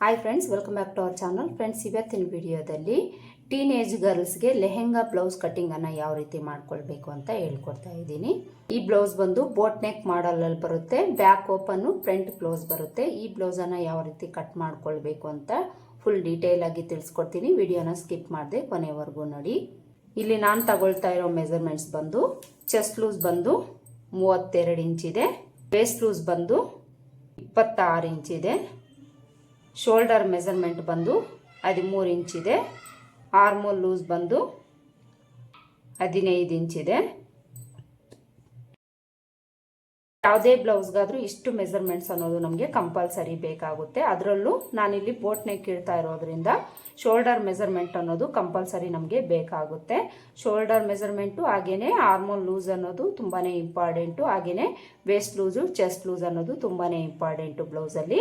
Hi friends welcome back to our channel friends ಇವತ್ತಿನ ವಿಡಿಯೋದಲ್ಲಿ teenage ಗರ್ಲ್ಸ್ಗೆ ಲೆಹೆಂಗಾ ಬ್ಲೌಸ್ ಕಟ್ಟಿಂಗನ್ನು ಯಾವ ರೀತಿ ಮಾಡ್ಕೊಳ್ಬೇಕು ಅಂತ ಹೇಳ್ಕೊಡ್ತಾ ಇದ್ದೀನಿ. ಈ ಬ್ಲೌಸ್ ಬಂದು ಬೋಟ್ ನೆಕ್ ಮಾಡಲಲ್ಲಿ ಬರುತ್ತೆ ಬ್ಯಾಕ್ ಓಪನ್ನು ಫ್ರಂಟ್ ಬ್ಲೌಸ್ ಬರುತ್ತೆ. ಈ ಬ್ಲೌಸನ್ನು ಯಾವ ರೀತಿ ಕಟ್ ಮಾಡ್ಕೊಳ್ಬೇಕು ಅಂತ ಫುಲ್ ಡೀಟೇಲ್ ಆಗಿ ತಿಳಿಸ್ಕೊಡ್ತೀನಿ. ವಿಡಿಯೋನ ಸ್ಕಿಪ್ ಮಾಡಿದೆ ಕೊನೆವರೆಗೂ ನೋಡಿ. ಇಲ್ಲಿ ನಾನು ತಗೊಳ್ತಾ ಇರೋ ಮೆಜರ್ಮೆಂಟ್ಸ್ ಬಂದು ಚೆಸ್ಟ್ ಲೂಸ್ ಬಂದು ಮೂವತ್ತೆರಡು ಇದೆ ವೇಸ್ಟ್ ಲೂಸ್ ಬಂದು ಇಪ್ಪತ್ತಾರು ಇಂಚಿದೆ ಶೋಲ್ಡರ್ ಮೆಸರ್ಮೆಂಟ್ ಬಂದು ಹದಿಮೂರು ಇಂಚಿದೆ ಆರ್ಮೋಲ್ ಲೂಸ್ ಬಂದು ಹದಿನೈದು ಇಂಚಿದೆ ಯಾವುದೇ ಬ್ಲೌಸ್ಗಾದರೂ ಇಷ್ಟು ಮೆಸರ್ಮೆಂಟ್ಸ್ ಅನ್ನೋದು ನಮಗೆ ಕಂಪಲ್ಸರಿ ಬೇಕಾಗುತ್ತೆ. ಅದರಲ್ಲೂ ನಾನಿಲ್ಲಿ ಬೋಟ್ ನೆಕ್ ಇರೋದ್ರಿಂದ ಶೋಲ್ಡರ್ ಮೆಸರ್ಮೆಂಟ್ ಅನ್ನೋದು ಕಂಪಲ್ಸರಿ ನಮಗೆ ಬೇಕಾಗುತ್ತೆ. ಶೋಲ್ಡರ್ ಮೆಸರ್ಮೆಂಟು ಹಾಗೆಯೇ ಆರ್ಮೋಲ್ ಲೂಸ್ ಅನ್ನೋದು ತುಂಬಾ ಇಂಪಾರ್ಟೆಂಟು ಹಾಗೆಯೇ ವೇಸ್ಟ್ ಲೂಸು ಚೆಸ್ಟ್ ಲೂಸ್ ಅನ್ನೋದು ತುಂಬಾ ಇಂಪಾರ್ಟೆಂಟು ಬ್ಲೌಸಲ್ಲಿ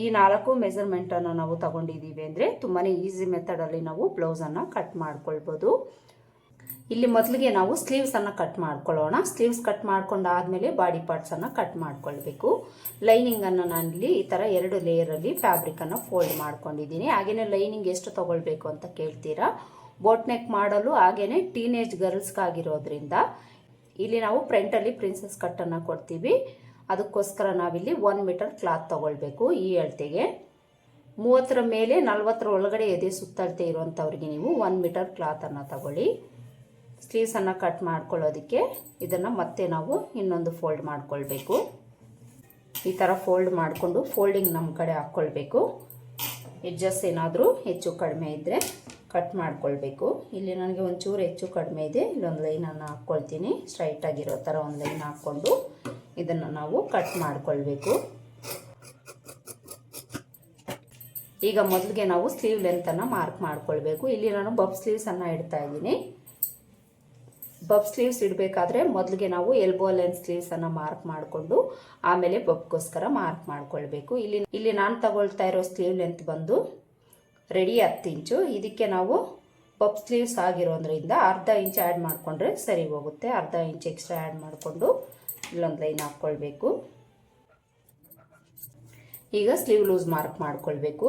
ಈ ನಾಲ್ಕು ಮೆಸರ್ಮೆಂಟನ್ನು ನಾವು ತಗೊಂಡಿದ್ದೀವಿ ಅಂದರೆ ತುಂಬಾ ಈಸಿ ಮೆಥಡಲ್ಲಿ ನಾವು ಬ್ಲೌಸನ್ನು ಕಟ್ ಮಾಡ್ಕೊಳ್ಬೋದು. ಇಲ್ಲಿ ಮೊದಲಿಗೆ ನಾವು ಸ್ಲೀವ್ಸನ್ನು ಕಟ್ ಮಾಡ್ಕೊಳ್ಳೋಣ. ಸ್ಲೀವ್ಸ್ ಕಟ್ ಮಾಡ್ಕೊಂಡಾದಮೇಲೆ ಬಾಡಿ ಪಾರ್ಟ್ಸನ್ನು ಕಟ್ ಮಾಡ್ಕೊಳ್ಬೇಕು. ಲೈನಿಂಗನ್ನು ನಾನಿಲ್ಲಿ ಈ ಥರ ಎರಡು ಲೇಯರಲ್ಲಿ ಫ್ಯಾಬ್ರಿಕನ್ನು ಫೋಲ್ಡ್ ಮಾಡ್ಕೊಂಡಿದ್ದೀನಿ. ಹಾಗೆಯೇ ಲೈನಿಂಗ್ ಎಷ್ಟು ತೊಗೊಳ್ಬೇಕು ಅಂತ ಕೇಳ್ತೀರಾ? ಬೋಟ್ ನೆಕ್ ಮಾಡಲು ಹಾಗೆಯೇ ಟೀನೇಜ್ ಗರ್ಲ್ಸ್ಗಾಗಿರೋದ್ರಿಂದ ಇಲ್ಲಿ ನಾವು ಫ್ರಂಟಲ್ಲಿ ಪ್ರಿನ್ಸಸ್ ಕಟ್ಟನ್ನು ಕೊಡ್ತೀವಿ. ಅದಕ್ಕೋಸ್ಕರ ನಾವಿಲ್ಲಿ ಒನ್ ಮೀಟರ್ ಕ್ಲಾತ್ ತೊಗೊಳ್ಬೇಕು ಈ ಅಳತೆಗೆ. ಮೂವತ್ತರ ಮೇಲೆ ನಲ್ವತ್ತರ ಒಳಗಡೆ ಎದೆ ಸುತ್ತಳತೆ ಇರುವಂಥವ್ರಿಗೆ ನೀವು ಒನ್ ಮೀಟರ್ ಕ್ಲಾತನ್ನು ತಗೊಳ್ಳಿ. ಸ್ಲೀವ್ಸನ್ನು ಕಟ್ ಮಾಡ್ಕೊಳ್ಳೋದಕ್ಕೆ ಇದನ್ನು ಮತ್ತೆ ನಾವು ಇನ್ನೊಂದು ಫೋಲ್ಡ್ ಮಾಡ್ಕೊಳ್ಬೇಕು. ಈ ಥರ ಫೋಲ್ಡ್ ಮಾಡಿಕೊಂಡು ಫೋಲ್ಡಿಂಗ್ ನಮ್ಮ ಕಡೆ ಹಾಕ್ಕೊಳ್ಬೇಕು. ಎಡ್ಜಸ್ ಏನಾದರೂ ಹೆಚ್ಚು ಕಡಿಮೆ ಇದ್ದರೆ ಕಟ್ ಮಾಡ್ಕೊಳ್ಬೇಕು. ಇಲ್ಲಿ ನನಗೆ ಒಂಚೂರು ಹೆಚ್ಚು ಕಡಿಮೆ ಇದೆ. ಇಲ್ಲೊಂದು ಲೈನನ್ನು ಹಾಕ್ಕೊಳ್ತೀನಿ. ಸ್ಟ್ರೈಟಾಗಿರೋ ಥರ ಒಂದು ಲೈನ್ ಹಾಕ್ಕೊಂಡು. ಇದನ್ನು ನಾವು ಕಟ್ ಮಾಡಿಕೊಳ್ಬೇಕು. ಈಗ ಮೊದಲಿಗೆ ನಾವು ಸ್ಲೀವ್ ಲೆಂತನ್ನು ಮಾರ್ಕ್ ಮಾಡ್ಕೊಳ್ಬೇಕು. ಇಲ್ಲಿ ನಾನು ಬಬ್ ಸ್ಲೀವ್ಸನ್ನು ಇಡ್ತಾ ಇದ್ದೀನಿ. ಬಬ್ ಸ್ಲೀವ್ಸ್ ಇಡಬೇಕಾದ್ರೆ ಮೊದಲಿಗೆ ನಾವು ಎಲ್ಬೋ ಲೆಂತ್ ಸ್ಲೀವ್ಸನ್ನು ಮಾರ್ಕ್ ಮಾಡಿಕೊಂಡು ಆಮೇಲೆ ಬಬ್ಗೋಸ್ಕರ ಮಾರ್ಕ್ ಮಾಡ್ಕೊಳ್ಬೇಕು. ಇಲ್ಲಿ ಇಲ್ಲಿ ನಾನು ತಗೊಳ್ತಾ ಇರೋ ಸ್ಲೀವ್ ಲೆಂತ್ ಬಂದು ರೆಡಿ ಹತ್ತು ಇಂಚು. ಇದಕ್ಕೆ ನಾವು ಬಬ್ ಸ್ಲೀವ್ಸ್ ಆಗಿರೋದ್ರಿಂದ ಅರ್ಧ ಇಂಚ್ ಆ್ಯಡ್ ಮಾಡಿಕೊಂಡ್ರೆ ಸರಿ ಹೋಗುತ್ತೆ. ಅರ್ಧ ಇಂಚ್ ಎಕ್ಸ್ಟ್ರಾ ಆ್ಯಡ್ ಮಾಡಿಕೊಂಡು ಇಲ್ಲೊಂದು ಲೈನ್ ಹಾಕ್ಕೊಳ್ಬೇಕು ಈಗ ಸ್ಲೀವ್ ಲೂಸ್ ಮಾರ್ಕ್ ಮಾಡ್ಕೊಳ್ಬೇಕು.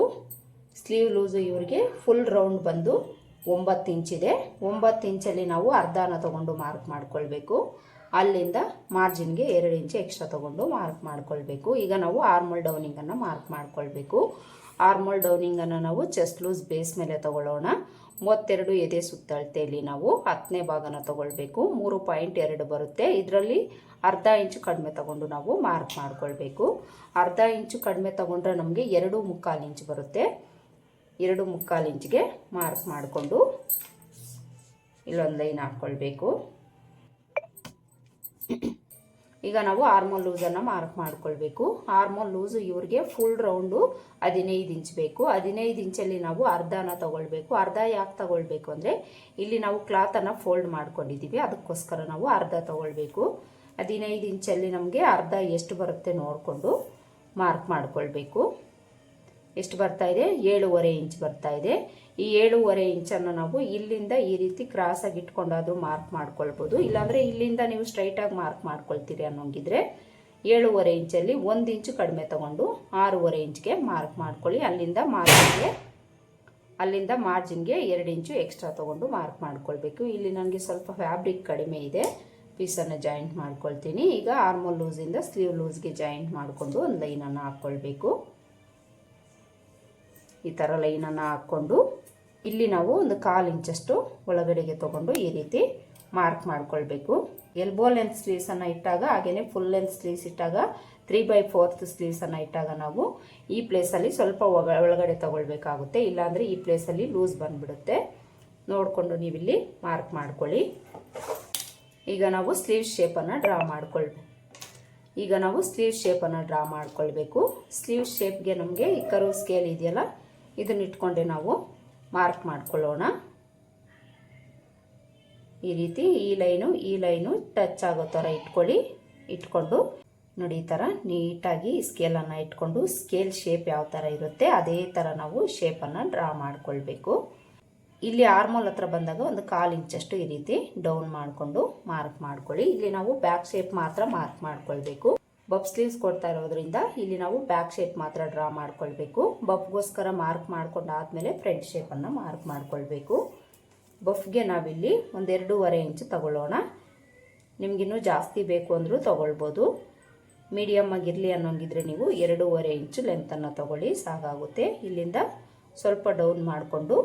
ಸ್ಲೀವ್ ಲೂಸು ಇವ್ರಿಗೆ ಫುಲ್ ರೌಂಡ್ ಬಂದು ಒಂಬತ್ತು ಇಂಚಿದೆ ಒಂಬತ್ತು ಇಂಚಲ್ಲಿ ನಾವು ಅರ್ಧನ ತೊಗೊಂಡು ಮಾರ್ಕ್ ಮಾಡ್ಕೊಳ್ಬೇಕು. ಅಲ್ಲಿಂದ ಮಾರ್ಜಿನ್ಗೆ ಎರಡು ಇಂಚು ಎಕ್ಸ್ಟ್ರಾ ತೊಗೊಂಡು ಮಾರ್ಕ್ ಮಾಡ್ಕೊಳ್ಬೇಕು. ಈಗ ನಾವು ಆರ್ಮಲ್ ಡೌನಿಂಗನ್ನು ಮಾರ್ಕ್ ಮಾಡ್ಕೊಳ್ಬೇಕು. ಆರ್ಮಲ್ ಡೌನಿಂಗನ್ನು ನಾವು ಚೆಸ್ಟ್ ಲೂಸ್ ಬೇಸ್ ಮೇಲೆ ತಗೊಳ್ಳೋಣ. ಮೂವತ್ತೆರಡು ಎದೆ ಸುತ್ತಳತೆಯಲ್ಲಿ ನಾವು ಹತ್ತನೇ ಭಾಗನ ತಗೊಳ್ಬೇಕು. ಮೂರು ಪಾಯಿಂಟ್ ಎರಡು ಬರುತ್ತೆ. ಇದರಲ್ಲಿ ಅರ್ಧ ಇಂಚು ಕಡಿಮೆ ತಗೊಂಡು ನಾವು ಮಾರ್ಕ್ ಮಾಡ್ಕೊಳ್ಬೇಕು. ಅರ್ಧ ಇಂಚು ಕಡಿಮೆ ತಗೊಂಡ್ರೆ ನಮಗೆ ಎರಡು ಮುಕ್ಕಾಲು ಇಂಚು ಬರುತ್ತೆ. ಎರಡು ಮುಕ್ಕಾಲು ಇಂಚಿಗೆ ಮಾರ್ಕ್ ಮಾಡಿಕೊಂಡು ಇಲ್ಲೊಂದು ಲೈನ್ ಹಾಕ್ಕೊಳ್ಬೇಕು ಈಗ ನಾವು ಆರ್ಮೋಲ್ ಲೂಸನ್ನು ಮಾರ್ಕ್ ಮಾಡ್ಕೊಳ್ಬೇಕು. ಆರ್ಮೋಲ್ ಲೂಸು ಇವ್ರಿಗೆ ಫುಲ್ ರೌಂಡು ಹದಿನೈದು ಇಂಚ್ ಬೇಕು. ಹದಿನೈದು ಇಂಚಲ್ಲಿ ನಾವು ಅರ್ಧನ ತಗೊಳ್ಬೇಕು. ಅರ್ಧ ಯಾಕೆ ತಗೊಳ್ಬೇಕು ಅಂದರೆ ಇಲ್ಲಿ ನಾವು ಕ್ಲಾತನ್ನು ಫೋಲ್ಡ್ ಮಾಡ್ಕೊಂಡಿದ್ದೀವಿ ಅದಕ್ಕೋಸ್ಕರ ನಾವು ಅರ್ಧ ತಗೊಳ್ಬೇಕು. ಹದಿನೈದು ಇಂಚಲ್ಲಿ ನಮಗೆ ಅರ್ಧ ಎಷ್ಟು ಬರುತ್ತೆ ನೋಡಿಕೊಂಡು ಮಾರ್ಕ್ ಮಾಡ್ಕೊಳ್ಬೇಕು. ಎಷ್ಟು ಬರ್ತಾ ಇದೆ? ಏಳುವರೆ ಇಂಚ್ ಬರ್ತಾ ಇದೆ. ಈ ಏಳುವರೆ ಇಂಚನ್ನು ನಾವು ಇಲ್ಲಿಂದ ಈ ರೀತಿ ಕ್ರಾಸಾಗಿ ಇಟ್ಕೊಂಡಾದರೂ ಮಾರ್ಕ್ ಮಾಡ್ಕೊಳ್ಬೋದು. ಇಲ್ಲಾಂದರೆ ಇಲ್ಲಿಂದ ನೀವು ಸ್ಟ್ರೈಟಾಗಿ ಮಾರ್ಕ್ ಮಾಡ್ಕೊಳ್ತೀರಿ ಅನ್ನೋಂಗಿದ್ರೆ ಏಳೂವರೆ ಇಂಚಲ್ಲಿ ಒಂದು ಇಂಚು ಕಡಿಮೆ ತಗೊಂಡು ಆರೂವರೆ ಇಂಚ್ಗೆ ಮಾರ್ಕ್ ಮಾಡ್ಕೊಳ್ಳಿ. ಅಲ್ಲಿಂದ ಮಾರ್ಜಿನ್ಗೆ ಅಲ್ಲಿಂದ ಮಾರ್ಜಿನ್ಗೆ ಎರಡು ಇಂಚು ಎಕ್ಸ್ಟ್ರಾ ತೊಗೊಂಡು ಮಾರ್ಕ್ ಮಾಡ್ಕೊಳ್ಬೇಕು. ಇಲ್ಲಿ ನನಗೆ ಸ್ವಲ್ಪ ಫ್ಯಾಬ್ರಿಕ್ ಕಡಿಮೆ ಇದೆ. ಪೀಸನ್ನು ಜಾಯಿಂಟ್ ಮಾಡ್ಕೊಳ್ತೀನಿ. ಈಗ ಆರ್ಮೋಲ್ ಲೂಸಿಂದ ಸ್ಲೀವ್ ಲೂಸ್ಗೆ ಜಾಯಿಂಟ್ ಮಾಡಿಕೊಂಡು ಒಂದು ಲೈನನ್ನು ಹಾಕ್ಕೊಳ್ಬೇಕು ಈ ಥರ ಲೈನನ್ನು ಹಾಕ್ಕೊಂಡು ಇಲ್ಲಿ ನಾವು ಒಂದು ಕಾಲು ಇಂಚಷ್ಟು ಒಳಗಡೆಗೆ ತೊಗೊಂಡು ಈ ರೀತಿ ಮಾರ್ಕ್ ಮಾಡ್ಕೊಳ್ಬೇಕು. ಎಲ್ಬೋ ಲೆಂತ್ ಸ್ಲೀವ್ಸನ್ನು ಇಟ್ಟಾಗ ಹಾಗೆಯೇ ಫುಲ್ ಲೆಂತ್ ಸ್ಲೀವ್ಸ್ ಇಟ್ಟಾಗ ತ್ರೀ ಬೈ ಫೋರ್ತ್ ಸ್ಲೀವ್ಸನ್ನು ಇಟ್ಟಾಗ ನಾವು ಈ ಪ್ಲೇಸಲ್ಲಿ ಸ್ವಲ್ಪ ಒಳ ಒಳಗಡೆ ತಗೊಳ್ಬೇಕಾಗುತ್ತೆ. ಇಲ್ಲಾಂದರೆ ಈ ಪ್ಲೇಸಲ್ಲಿ ಲೂಸ್ ಬಂದುಬಿಡುತ್ತೆ. ನೋಡಿಕೊಂಡು ನೀವಿಲ್ಲಿ ಮಾರ್ಕ್ ಮಾಡ್ಕೊಳ್ಳಿ. ಈಗ ನಾವು ಸ್ಲೀವ್ ಶೇಪನ್ನು ಡ್ರಾ ಮಾಡ್ಕೊಳ್ಬೇಕು ಈಗ ನಾವು ಸ್ಲೀವ್ ಶೇಪನ್ನು ಡ್ರಾ ಮಾಡ್ಕೊಳ್ಬೇಕು. ಸ್ಲೀವ್ ಶೇಪ್ಗೆ ನಮಗೆ ಈ ಕರು ಸ್ಕೇಲ್ ಇದೆಯಲ್ಲ? ಇದನ್ನ ಇಟ್ಕೊಂಡೆ ನಾವು ಮಾರ್ಕ್ ಮಾಡ್ಕೊಳ್ಳೋಣ. ಈ ರೀತಿ ಈ ಲೈನು ಈ ಲೈನು ಟಚ್ ಆಗೋ ಥರ ಇಟ್ಕೊಳ್ಳಿ. ಇಟ್ಕೊಂಡು ನೋಡಿ ಈ ಥರ ನೀಟಾಗಿ ಸ್ಕೇಲನ್ನು ಇಟ್ಕೊಂಡು ಸ್ಕೇಲ್ ಶೇಪ್ ಯಾವ ಥರ ಇರುತ್ತೆ ಅದೇ ಥರ ನಾವು ಶೇಪನ್ನು ಡ್ರಾ ಮಾಡಿಕೊಳ್ಬೇಕು. ಇಲ್ಲಿ ಆರ್ಮೋಲ್ ಹತ್ರ ಬಂದಾಗ ಒಂದು ಕಾಲು ಇಂಚಷ್ಟು ಈ ರೀತಿ ಡೌನ್ ಮಾಡಿಕೊಂಡು ಮಾರ್ಕ್ ಮಾಡ್ಕೊಳ್ಳಿ. ಇಲ್ಲಿ ನಾವು ಬ್ಯಾಕ್ ಶೇಪ್ ಮಾತ್ರ ಮಾರ್ಕ್ ಮಾಡ್ಕೊಳ್ಬೇಕು. ಬಫ್ ಸ್ಲೀವ್ಸ್ ಕೊಡ್ತಾ ಇರೋದ್ರಿಂದ ಇಲ್ಲಿ ನಾವು ಬ್ಯಾಕ್ ಶೇಪ್ ಮಾತ್ರ ಡ್ರಾ ಮಾಡ್ಕೊಳ್ಬೇಕು. ಬಫ್ಗೋಸ್ಕರ ಮಾರ್ಕ್ ಮಾಡ್ಕೊಂಡಾದ್ಮೇಲೆ ಫ್ರಂಟ್ ಶೇಪನ್ನು ಮಾರ್ಕ್ ಮಾಡ್ಕೊಳ್ಬೇಕು. ಬಫ್ಗೆ ನಾವಿಲ್ಲಿ ಒಂದೆರಡೂವರೆ ಇಂಚು ತಗೊಳ್ಳೋಣ. ನಿಮಗಿನ್ನೂ ಜಾಸ್ತಿ ಬೇಕು ಅಂದರೂ ತಗೊಳ್ಬೋದು. ಮೀಡಿಯಮ್ ಆಗಿರಲಿ ಅನ್ನೋಂಗಿದ್ರೆ ನೀವು ಎರಡೂವರೆ ಇಂಚು ಲೆಂತನ್ನು ತಗೊಳ್ಳಿ ಸಾಕಾಗುತ್ತೆ ಇಲ್ಲಿಂದ ಸ್ವಲ್ಪ ಡೌನ್ ಮಾಡಿಕೊಂಡು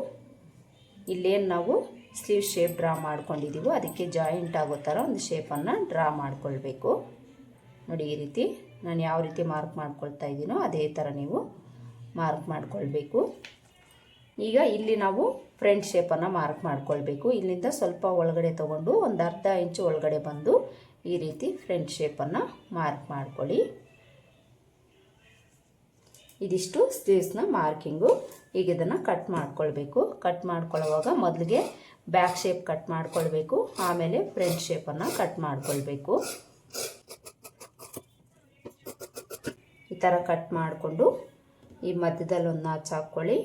ಇಲ್ಲೇನು ನಾವು ಸ್ಲೀವ್ ಶೇಪ್ ಡ್ರಾ ಮಾಡ್ಕೊಂಡಿದ್ದೀವೋ ಅದಕ್ಕೆ ಜಾಯಿಂಟ್ ಆಗೋ ಥರ ಒಂದು ಶೇಪನ್ನು ಡ್ರಾ ಮಾಡ್ಕೊಳ್ಬೇಕು. ನೋಡಿ, ಈ ರೀತಿ ನಾನು ಯಾವ ರೀತಿ ಮಾರ್ಕ್ ಮಾಡ್ಕೊಳ್ತಾ ಇದ್ದೀನೋ ಅದೇ ಥರ ನೀವು ಮಾರ್ಕ್ ಮಾಡಿಕೊಳ್ಬೇಕು. ಈಗ ಇಲ್ಲಿ ನಾವು ಫ್ರಂಟ್ ಶೇಪನ್ನು ಮಾರ್ಕ್ ಮಾಡಿಕೊಳ್ಬೇಕು. ಇಲ್ಲಿಂದ ಸ್ವಲ್ಪ ಒಳಗಡೆ ತೊಗೊಂಡು ಒಂದು ಅರ್ಧ ಇಂಚು ಒಳಗಡೆ ಬಂದು ಈ ರೀತಿ ಫ್ರಂಟ್ ಶೇಪನ್ನು ಮಾರ್ಕ್ ಮಾಡ್ಕೊಳ್ಳಿ. ಇದಿಷ್ಟು ಸ್ಲೀವ್ಸ್ನ ಮಾರ್ಕಿಂಗು ಈಗ ಇದನ್ನು ಕಟ್ ಮಾಡ್ಕೊಳ್ಬೇಕು. ಕಟ್ ಮಾಡ್ಕೊಳ್ಳುವಾಗ ಮೊದಲಿಗೆ ಬ್ಯಾಕ್ ಶೇಪ್ ಕಟ್ ಮಾಡ್ಕೊಳ್ಬೇಕು. ಆಮೇಲೆ ಫ್ರಂಟ್ ಶೇಪನ್ನು ಕಟ್ ಮಾಡ್ಕೊಳ್ಬೇಕು. ಈ ಥರ ಕಟ್ ಮಾಡಿಕೊಂಡು ಈ ಮಧ್ಯದಲ್ಲಿ ಒಂದು ನಾಚು ಹಾಕ್ಕೊಳ್ಳಿ.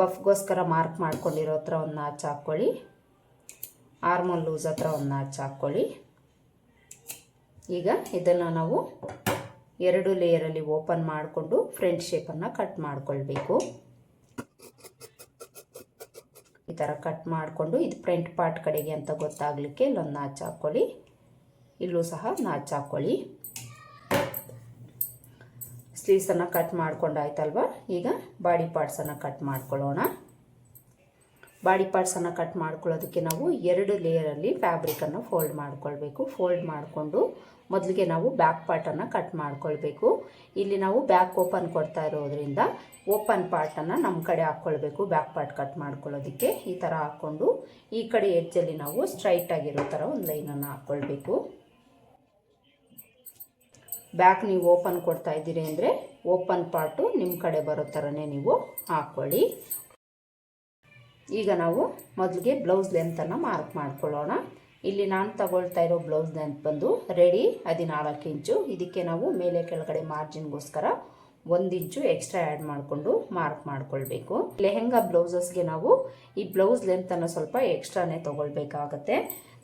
ಬಫ್ಗೋಸ್ಕರ ಮಾರ್ಕ್ ಮಾಡ್ಕೊಂಡಿರೋ ಹತ್ರ ಒಂದು ನಾಚು ಹಾಕ್ಕೊಳ್ಳಿ. ಆರ್ಮಲ್ ಲೂಸ್ ಹತ್ರ ಒಂದು ನಾಚು ಹಾಕ್ಕೊಳ್ಳಿ. ಈಗ ಇದನ್ನು ನಾವು ಎರಡು ಲೇಯರಲ್ಲಿ ಓಪನ್ ಮಾಡಿಕೊಂಡು ಫ್ರಂಟ್ ಶೇಪನ್ನು ಕಟ್ ಮಾಡಿಕೊಳ್ಬೇಕು. ಈ ಥರ ಕಟ್ ಮಾಡಿಕೊಂಡು ಇದು ಫ್ರಂಟ್ ಪಾರ್ಟ್ ಕಡೆಗೆ ಅಂತ ಗೊತ್ತಾಗಲಿಕ್ಕೆ ಇಲ್ಲೊಂದು ನಾಚು ಹಾಕ್ಕೊಳ್ಳಿ. ಇಲ್ಲೂ ಸಹ ನಾಚು ಹಾಕ್ಕೊಳ್ಳಿ. ಸ್ಲೀವ್ಸನ್ನು ಕಟ್ ಮಾಡ್ಕೊಂಡಾಯ್ತಲ್ವ ಈಗ ಬಾಡಿ ಪಾರ್ಟ್ಸನ್ನು ಕಟ್ ಮಾಡ್ಕೊಳ್ಳೋಣ. ಬಾಡಿ ಪಾರ್ಟ್ಸನ್ನು ಕಟ್ ಮಾಡ್ಕೊಳ್ಳೋದಕ್ಕೆ ನಾವು ಎರಡು ಲೇಯರಲ್ಲಿ ಫ್ಯಾಬ್ರಿಕನ್ನು ಫೋಲ್ಡ್ ಮಾಡ್ಕೊಳ್ಬೇಕು. ಫೋಲ್ಡ್ ಮಾಡಿಕೊಂಡು ಮೊದಲಿಗೆ ನಾವು ಬ್ಯಾಕ್ ಪಾರ್ಟನ್ನು ಕಟ್ ಮಾಡ್ಕೊಳ್ಬೇಕು. ಇಲ್ಲಿ ನಾವು ಬ್ಯಾಕ್ ಓಪನ್ ಕೊಡ್ತಾ ಇರೋದ್ರಿಂದ ಓಪನ್ ಪಾರ್ಟನ್ನು ನಮ್ಮ ಕಡೆ ಹಾಕ್ಕೊಳ್ಬೇಕು ಬ್ಯಾಕ್ ಪಾರ್ಟ್ ಕಟ್ ಮಾಡ್ಕೊಳ್ಳೋದಕ್ಕೆ. ಈ ಥರ ಹಾಕ್ಕೊಂಡು ಈ ಕಡೆ ಎಡ್ಜಲ್ಲಿ ನಾವು ಸ್ಟ್ರೈಟಾಗಿರೋ ಥರ ಒಂದು ಲೈನನ್ನು ಹಾಕ್ಕೊಳ್ಬೇಕು. ಬ್ಯಾಕ್ ನೀವು ಓಪನ್ ಕೊಡ್ತಾ ಇದ್ದೀರಿ ಅಂದರೆ ಓಪನ್ ಪಾರ್ಟು ನಿಮ್ಮ ಕಡೆ ಬರೋ ಥರನೇ ನೀವು ಹಾಕ್ಕೊಳ್ಳಿ ಈಗ ನಾವು ಮೊದಲಿಗೆ ಬ್ಲೌಸ್ ಲೆಂತನ್ನು ಮಾರ್ಕ್ ಮಾಡ್ಕೊಳ್ಳೋಣ. ಇಲ್ಲಿ ನಾನು ತಗೊಳ್ತಾ ಇರೋ ಬ್ಲೌಸ್ ಲೆಂತ್ ಬಂದು ರೆಡಿ ಹದಿನಾಲ್ಕು ಇಂಚು. ಇದಕ್ಕೆ ನಾವು ಮೇಲೆ ಕೆಳಗಡೆ ಮಾರ್ಜಿನ್ಗೋಸ್ಕರ ಒಂದು ಇಂಚು ಎಕ್ಸ್ಟ್ರಾ ಆ್ಯಡ್ ಮಾಡಿಕೊಂಡು ಮಾರ್ಕ್ ಮಾಡ್ಕೊಳ್ಬೇಕು. ಲೆಹೆಂಗಾ ಬ್ಲೌಸಸ್ಗೆ ನಾವು ಈ ಬ್ಲೌಸ್ ಲೆಂತನ್ನು ಸ್ವಲ್ಪ ಎಕ್ಸ್ಟ್ರಾನೇ ತೊಗೊಳ್ಬೇಕಾಗತ್ತೆ.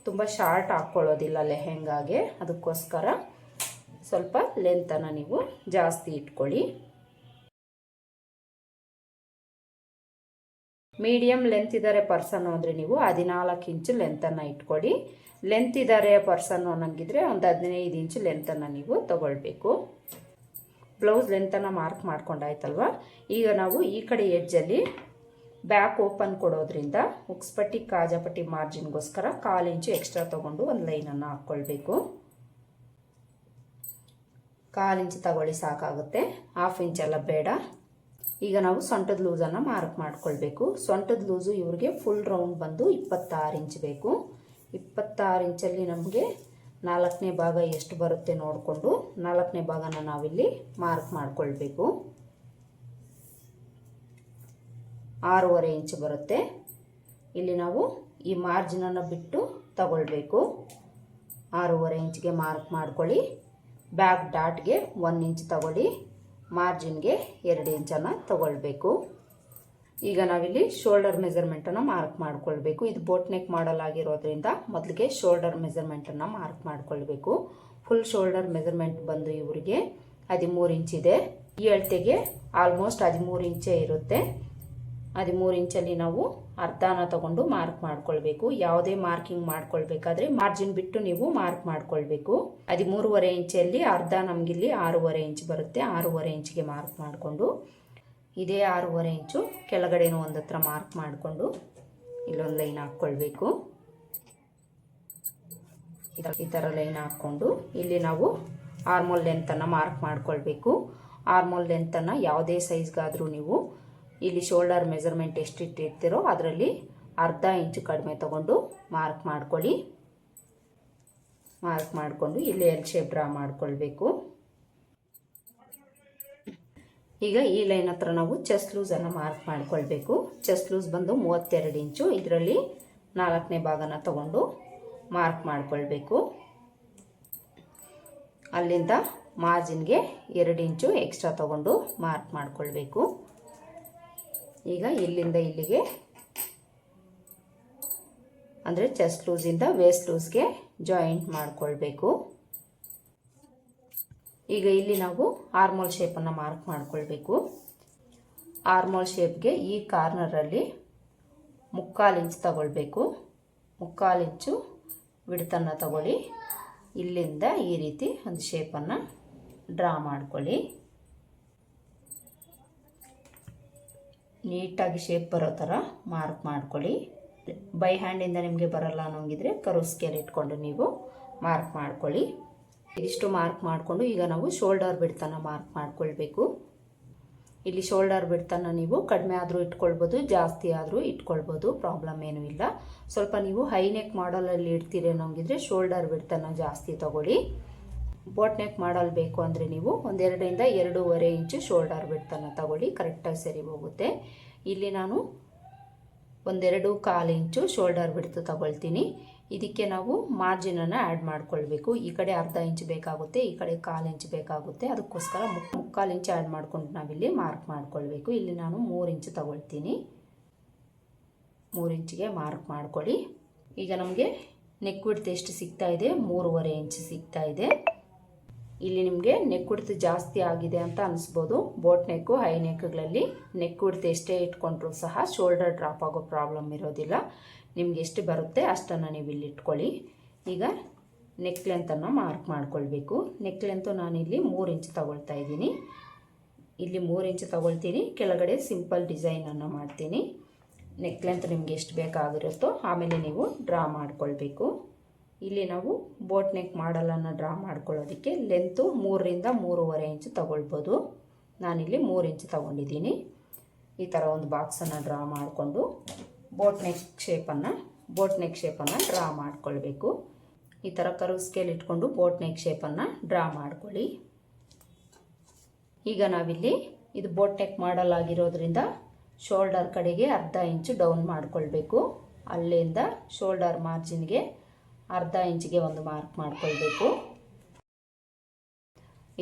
ತುಂಬ ಶಾರ್ಟ್ ಹಾಕ್ಕೊಳ್ಳೋದಿಲ್ಲ ಲೆಹೆಂಗಾಗೆ. ಅದಕ್ಕೋಸ್ಕರ ಸ್ವಲ್ಪ ಲೆಂತನ ನೀವು ಜಾಸ್ತಿ ಇಟ್ಕೊಳ್ಳಿ. ಮೀಡಿಯಮ್ ಲೆಂತ್ ಇದ್ದಾರೆ ಪರ್ಸನ್ನು ಅಂದರೆ ನೀವು ಹದಿನಾಲ್ಕು ಇಂಚು ಲೆಂತನ್ನು ಇಟ್ಕೊಳ್ಳಿ. ಲೆಂತ್ ಇದ್ದಾರೆ ಪರ್ಸನ್ನು ಅನ್ನಂಗಿದ್ರೆ ಒಂದು ಹದಿನೈದು ಇಂಚು ಲೆಂತನ್ನು ನೀವು ತಗೊಳ್ಬೇಕು. ಬ್ಲೌಸ್ ಲೆಂತನ್ನು ಮಾರ್ಕ್ ಮಾಡ್ಕೊಂಡಾಯ್ತಲ್ವ ಈಗ ನಾವು ಈ ಕಡೆ ಎಡ್ಜಲ್ಲಿ ಬ್ಯಾಕ್ ಓಪನ್ ಕೊಡೋದ್ರಿಂದ ಉಕ್ಸ್ಪಟ್ಟಿ ಕಾಜಾಪಟ್ಟಿ ಮಾರ್ಜಿನ್ಗೋಸ್ಕರ ಕಾಲು ಇಂಚು ಎಕ್ಸ್ಟ್ರಾ ತೊಗೊಂಡು ಒಂದು ಲೈನನ್ನು ಹಾಕ್ಕೊಳ್ಬೇಕು. ಕಾಲು ಇಂಚು ತಗೊಳ್ಳಿ ಸಾಕಾಗುತ್ತೆ. ಹಾಫ್ ಇಂಚೆಲ್ಲ ಬೇಡ. ಈಗ ನಾವು ಸೊಂಟದ ಲೂಸನ್ನು ಮಾರ್ಕ್ ಮಾಡ್ಕೊಳ್ಬೇಕು. ಸೊಂಟದ ಲೂಸು ಇವ್ರಿಗೆ ಫುಲ್ ರೌಂಡ್ ಬಂದು ಇಪ್ಪತ್ತಾರು ಇಂಚ್ ಬೇಕು. ಇಪ್ಪತ್ತಾರು ಇಂಚಲ್ಲಿ ನಮಗೆ ನಾಲ್ಕನೇ ಭಾಗ ಎಷ್ಟು ಬರುತ್ತೆ ನೋಡಿಕೊಂಡು ನಾಲ್ಕನೇ ಭಾಗನ ನಾವಿಲ್ಲಿ ಮಾರ್ಕ್ ಮಾಡ್ಕೊಳ್ಬೇಕು. ಆರೂವರೆ ಇಂಚ್ ಬರುತ್ತೆ. ಇಲ್ಲಿ ನಾವು ಈ ಮಾರ್ಜಿನನ್ನು ಬಿಟ್ಟು ತಗೊಳ್ಬೇಕು. ಆರೂವರೆ ಇಂಚ್ಗೆ ಮಾರ್ಕ್ ಮಾಡ್ಕೊಳ್ಳಿ. ಬ್ಯಾಕ್ ಡಾಟ್ಗೆ ಒಂದು ಇಂಚ್ ತಗೊಳ್ಳಿ. ಮಾರ್ಜಿನ್ಗೆ ಎರಡು ಇಂಚನ್ನು ತಗೊಳ್ಬೇಕು. ಈಗ ನಾವಿಲ್ಲಿ ಶೋಲ್ಡರ್ ಮೆಜರ್ಮೆಂಟನ್ನು ಮಾರ್ಕ್ ಮಾಡ್ಕೊಳ್ಬೇಕು. ಇದು ಬೋಟ್ ನೆಕ್ ಮಾಡಲಾಗಿರೋದ್ರಿಂದ ಮೊದಲಿಗೆ ಶೋಲ್ಡರ್ ಮೆಜರ್ಮೆಂಟನ್ನು ಮಾರ್ಕ್ ಮಾಡ್ಕೊಳ್ಬೇಕು. ಫುಲ್ ಶೋಲ್ಡರ್ ಮೆಜರ್ಮೆಂಟ್ ಬಂದು ಇವರಿಗೆ ಹದಿಮೂರು ಇಂಚಿದೆ ಈ ಅಳತೆಗೆ ಆಲ್ಮೋಸ್ಟ್ ಹದಿಮೂರು ಇಂಚೇ ಇರುತ್ತೆ. ಹದಿಮೂರು ಇಂಚಲ್ಲಿ ನಾವು ಅರ್ಧನ ತಗೊಂಡು ಮಾರ್ಕ್ ಮಾಡ್ಕೊಳ್ಬೇಕು. ಯಾವುದೇ ಮಾರ್ಕಿಂಗ್ ಮಾಡ್ಕೊಳ್ಬೇಕಾದ್ರೆ ಮಾರ್ಜಿನ್ ಬಿಟ್ಟು ನೀವು ಮಾರ್ಕ್ ಮಾಡ್ಕೊಳ್ಬೇಕು. ಹದಿಮೂರುವರೆ ಇಂಚಲ್ಲಿ ಅರ್ಧ ನಮಗಿಲ್ಲಿ ಆರೂವರೆ ಇಂಚ್ ಬರುತ್ತೆ. ಆರೂವರೆ ಇಂಚ್ಗೆ ಮಾರ್ಕ್ ಮಾಡಿಕೊಂಡು ಇದೇ ಆರೂವರೆ ಇಂಚು ಕೆಳಗಡೆನೂ ಒಂದು ಹತ್ರ ಮಾರ್ಕ್ ಮಾಡಿಕೊಂಡು ಇಲ್ಲೊಂದು ಲೈನ್ ಹಾಕ್ಕೊಳ್ಬೇಕು. ಈ ಥರ ಲೈನ್ ಹಾಕ್ಕೊಂಡು ಇಲ್ಲಿ ನಾವು ಆರ್ಮೋಲ್ ಲೆಂತನ್ನು ಮಾರ್ಕ್ ಮಾಡಿಕೊಳ್ಬೇಕು. ಆರ್ಮೋಲ್ ಲೆಂತನ್ನು ಯಾವುದೇ ಸೈಜ್ಗಾದರೂ ನೀವು ಇಲ್ಲಿ ಶೋಲ್ಡರ್ ಮೆಜರ್ಮೆಂಟ್ ಎಷ್ಟು ಇಟ್ಟಿರ್ತೀರೋ ಅದರಲ್ಲಿ ಅರ್ಧ ಇಂಚು ಕಡಿಮೆ ತಗೊಂಡು ಮಾರ್ಕ್ ಮಾಡ್ಕೊಳ್ಳಿ. ಮಾರ್ಕ್ ಮಾಡಿಕೊಂಡು ಇಲ್ಲಿ ಎಲ್ ಶೇಪ್ ಡ್ರಾ ಮಾಡ್ಕೊಳ್ಬೇಕು. ಈಗ ಈ ಲೈನ್ ಹತ್ರ ನಾವು ಚೆಸ್ಟ್ ಲೂಸನ್ನು ಮಾರ್ಕ್ ಮಾಡ್ಕೊಳ್ಬೇಕು. ಚೆಸ್ಟ್ ಲೂಸ್ ಬಂದು ಮೂವತ್ತೆರಡು ಇಂಚು. ಇದರಲ್ಲಿ ನಾಲ್ಕನೇ ಭಾಗನ ತಗೊಂಡು ಮಾರ್ಕ್ ಮಾಡಿಕೊಳ್ಬೇಕು. ಅಲ್ಲಿಂದ ಮಾರ್ಜಿನ್ಗೆ ಎರಡು ಇಂಚು ಎಕ್ಸ್ಟ್ರಾ ತಗೊಂಡು ಮಾರ್ಕ್ ಮಾಡ್ಕೊಳ್ಬೇಕು. ಈಗ ಇಲ್ಲಿಂದ ಇಲ್ಲಿಗೆ ಅಂದರೆ ಚೆಸ್ಟ್ ಲೂಸಿಂದ ವೇಸ್ಟ್ ಲೂಸ್ಗೆ ಜಾಯಿಂಟ್ ಮಾಡಿಕೊಳ್ಬೇಕು. ಈಗ ಇಲ್ಲಿ ನಾವು ಆರ್ಮೋಲ್ ಶೇಪನ್ನು ಮಾರ್ಕ್ ಮಾಡಿಕೊಳ್ಬೇಕು. ಆರ್ಮೋಲ್ ಶೇಪ್ಗೆ ಈ ಕಾರ್ನರಲ್ಲಿ ಮುಕ್ಕಾಲು ಇಂಚ್ ತಗೊಳ್ಬೇಕು. ಮುಕ್ಕಾಲು ಇಂಚು ಬಿಡ್ತನ್ನು ತಗೊಳ್ಳಿ. ಇಲ್ಲಿಂದ ಈ ರೀತಿ ಒಂದು ಶೇಪನ್ನು ಡ್ರಾ ಮಾಡ್ಕೊಳ್ಳಿ. ನೀಟಾಗಿ ಶೇಪ್ ಬರೋ ಥರ ಮಾರ್ಕ್ ಮಾಡ್ಕೊಳ್ಳಿ. ಬೈ ಹ್ಯಾಂಡಿಂದ ನಿಮಗೆ ಬರಲ್ಲ ಅನ್ನೋಂಗಿದ್ರೆ ಕರು ಸ್ಕೇಲ್ ಇಟ್ಕೊಂಡು ನೀವು ಮಾರ್ಕ್ ಮಾಡ್ಕೊಳ್ಳಿ. ಇದಿಷ್ಟು ಮಾರ್ಕ್ ಮಾಡಿಕೊಂಡು ಈಗ ನಾವು ಶೋಲ್ಡರ್ ಬಿಡ್ತನ ಮಾರ್ಕ್ ಮಾಡ್ಕೊಳ್ಬೇಕು. ಇಲ್ಲಿ ಶೋಲ್ಡರ್ ಬಿಡ್ತನ ನೀವು ಕಡಿಮೆ ಆದರೂ ಇಟ್ಕೊಳ್ಬೋದು, ಜಾಸ್ತಿ ಆದರೂ ಇಟ್ಕೊಳ್ಬೋದು ಪ್ರಾಬ್ಲಮ್ ಏನೂ ಇಲ್ಲ. ಸ್ವಲ್ಪ ನೀವು ಹೈ ನೆಕ್ ಮಾಡಲಲ್ಲಿ ಇಡ್ತೀರಿ ಅನ್ನೋಂಗಿದ್ರೆ ಶೋಲ್ಡರ್ ಬಿಡ್ತನ ಜಾಸ್ತಿ ತಗೊಳ್ಳಿ. ಬೋಟ್ ನೆಕ್ ಮಾಡಲ್ ಬೇಕು ಅಂದರೆ ನೀವು ಒಂದೆರಡರಿಂದ ಎರಡೂವರೆ ಇಂಚು ಶೋಲ್ಡರ್ ಬಿಡ್ತನ್ನು ತಗೊಳ್ಳಿ ಕರೆಕ್ಟಾಗಿ ಸರಿ ಹೋಗುತ್ತೆ. ಇಲ್ಲಿ ನಾನು ಒಂದೆರಡು ಕಾಲು ಇಂಚು ಶೋಲ್ಡರ್ ಬಿಡ್ತು ತಗೊಳ್ತೀನಿ. ಇದಕ್ಕೆ ನಾವು ಮಾರ್ಜಿನನ್ನು ಆ್ಯಡ್ ಮಾಡ್ಕೊಳ್ಬೇಕು. ಈ ಕಡೆ ಅರ್ಧ ಇಂಚ್ ಬೇಕಾಗುತ್ತೆ, ಈ ಕಡೆ ಕಾಲು ಇಂಚ್ ಬೇಕಾಗುತ್ತೆ. ಅದಕ್ಕೋಸ್ಕರ ಮುಕ್ ಮುಕ್ಕಾಲು ಇಂಚ್ ಆ್ಯಡ್ ಮಾಡ್ಕೊಂಡು ನಾವಿಲ್ಲಿ ಮಾರ್ಕ್ ಮಾಡ್ಕೊಳ್ಬೇಕು. ಇಲ್ಲಿ ನಾನು ಮೂರು ಇಂಚು ತಗೊಳ್ತೀನಿ. ಮೂರು ಇಂಚಿಗೆ ಮಾರ್ಕ್ ಮಾಡ್ಕೊಳ್ಳಿ. ಈಗ ನಮಗೆ ನೆಕ್ ವಿಡ್ತ್ ಎಷ್ಟು ಸಿಗ್ತಾ ಇದೆ? ಮೂರುವರೆ ಇಂಚ್ ಸಿಗ್ತಾ ಇದೆ. ಇಲ್ಲಿ ನಿಮಗೆ ನೆಕ್ ವಿಡ್ತ್ ಜಾಸ್ತಿ ಆಗಿದೆ ಅಂತ ಅನಿಸ್ಬೋದು. ಬೋಟ್ ನೆಕ್ಕು ಹೈ ನೆಕ್ಗಳಲ್ಲಿ ನೆಕ್ ವಿಡ್ತ್ ಎಷ್ಟೇ ಇಟ್ಕೊಂಡ್ರೂ ಸಹ ಶೋಲ್ಡರ್ ಡ್ರಾಪ್ ಆಗೋ ಪ್ರಾಬ್ಲಮ್ ಇರೋದಿಲ್ಲ. ನಿಮ್ಗೆ ಎಷ್ಟು ಬರುತ್ತೆ ಅಷ್ಟನ್ನು ನೀವು ಇಲ್ಲಿ ಇಟ್ಕೊಳ್ಳಿ. ಈಗ ನೆಕ್ ಲೆಂತನ್ನು ಮಾರ್ಕ್ ಮಾಡ್ಕೊಳ್ಬೇಕು. ನೆಕ್ ಲೆಂತು ನಾನಿಲ್ಲಿ ಮೂರು ಇಂಚ್ ತಗೊಳ್ತಾ ಇದ್ದೀನಿ. ಇಲ್ಲಿ ಮೂರು ಇಂಚ್ ತಗೊಳ್ತೀನಿ. ಕೆಳಗಡೆ ಸಿಂಪಲ್ ಡಿಸೈನನ್ನು ಮಾಡ್ತೀನಿ. ನೆಕ್ ಲೆಂತ್ ನಿಮ್ಗೆ ಎಷ್ಟು ಬೇಕಾಗಿರುತ್ತೋ ಆಮೇಲೆ ನೀವು ಡ್ರಾ ಮಾಡ್ಕೊಳ್ಬೇಕು. ಇಲ್ಲಿ ನಾವು ಬೋಟ್ ನೆಕ್ ಮಾಡಲನ್ನು ಡ್ರಾ ಮಾಡ್ಕೊಳ್ಳೋದಕ್ಕೆ ಲೆಂತು ಮೂರರಿಂದ ಮೂರುವರೆ ಇಂಚು ತಗೊಳ್ಬೋದು. ನಾನಿಲ್ಲಿ ಮೂರು ಇಂಚು ತಗೊಂಡಿದ್ದೀನಿ. ಈ ಥರ ಒಂದು ಬಾಕ್ಸನ್ನು ಡ್ರಾ ಮಾಡಿಕೊಂಡು ಬೋಟ್ ನೆಕ್ ಶೇಪನ್ನು ಬೋಟ್ ನೆಕ್ ಶೇಪನ್ನು ಡ್ರಾ ಮಾಡಿಕೊಳ್ಬೇಕು. ಈ ಥರ ಕರು ಸ್ಕೇಲ್ ಇಟ್ಕೊಂಡು ಬೋಟ್ ನೆಕ್ ಶೇಪನ್ನು ಡ್ರಾ ಮಾಡ್ಕೊಳ್ಳಿ. ಈಗ ನಾವಿಲ್ಲಿ ಇದು ಬೋಟ್ ನೆಕ್ ಮಾಡಲಾಗಿರೋದ್ರಿಂದ ಶೋಲ್ಡರ್ ಕಡೆಗೆ ಅರ್ಧ ಇಂಚು ಡೌನ್ ಮಾಡಿಕೊಳ್ಬೇಕು. ಅಲ್ಲಿಂದ ಶೋಲ್ಡರ್ ಮಾರ್ಜಿನ್ಗೆ ಅರ್ಧ ಇಂಚಿಗೆ ಒಂದು ಮಾರ್ಕ್ ಮಾಡ್ಕೊಳ್ಬೇಕು.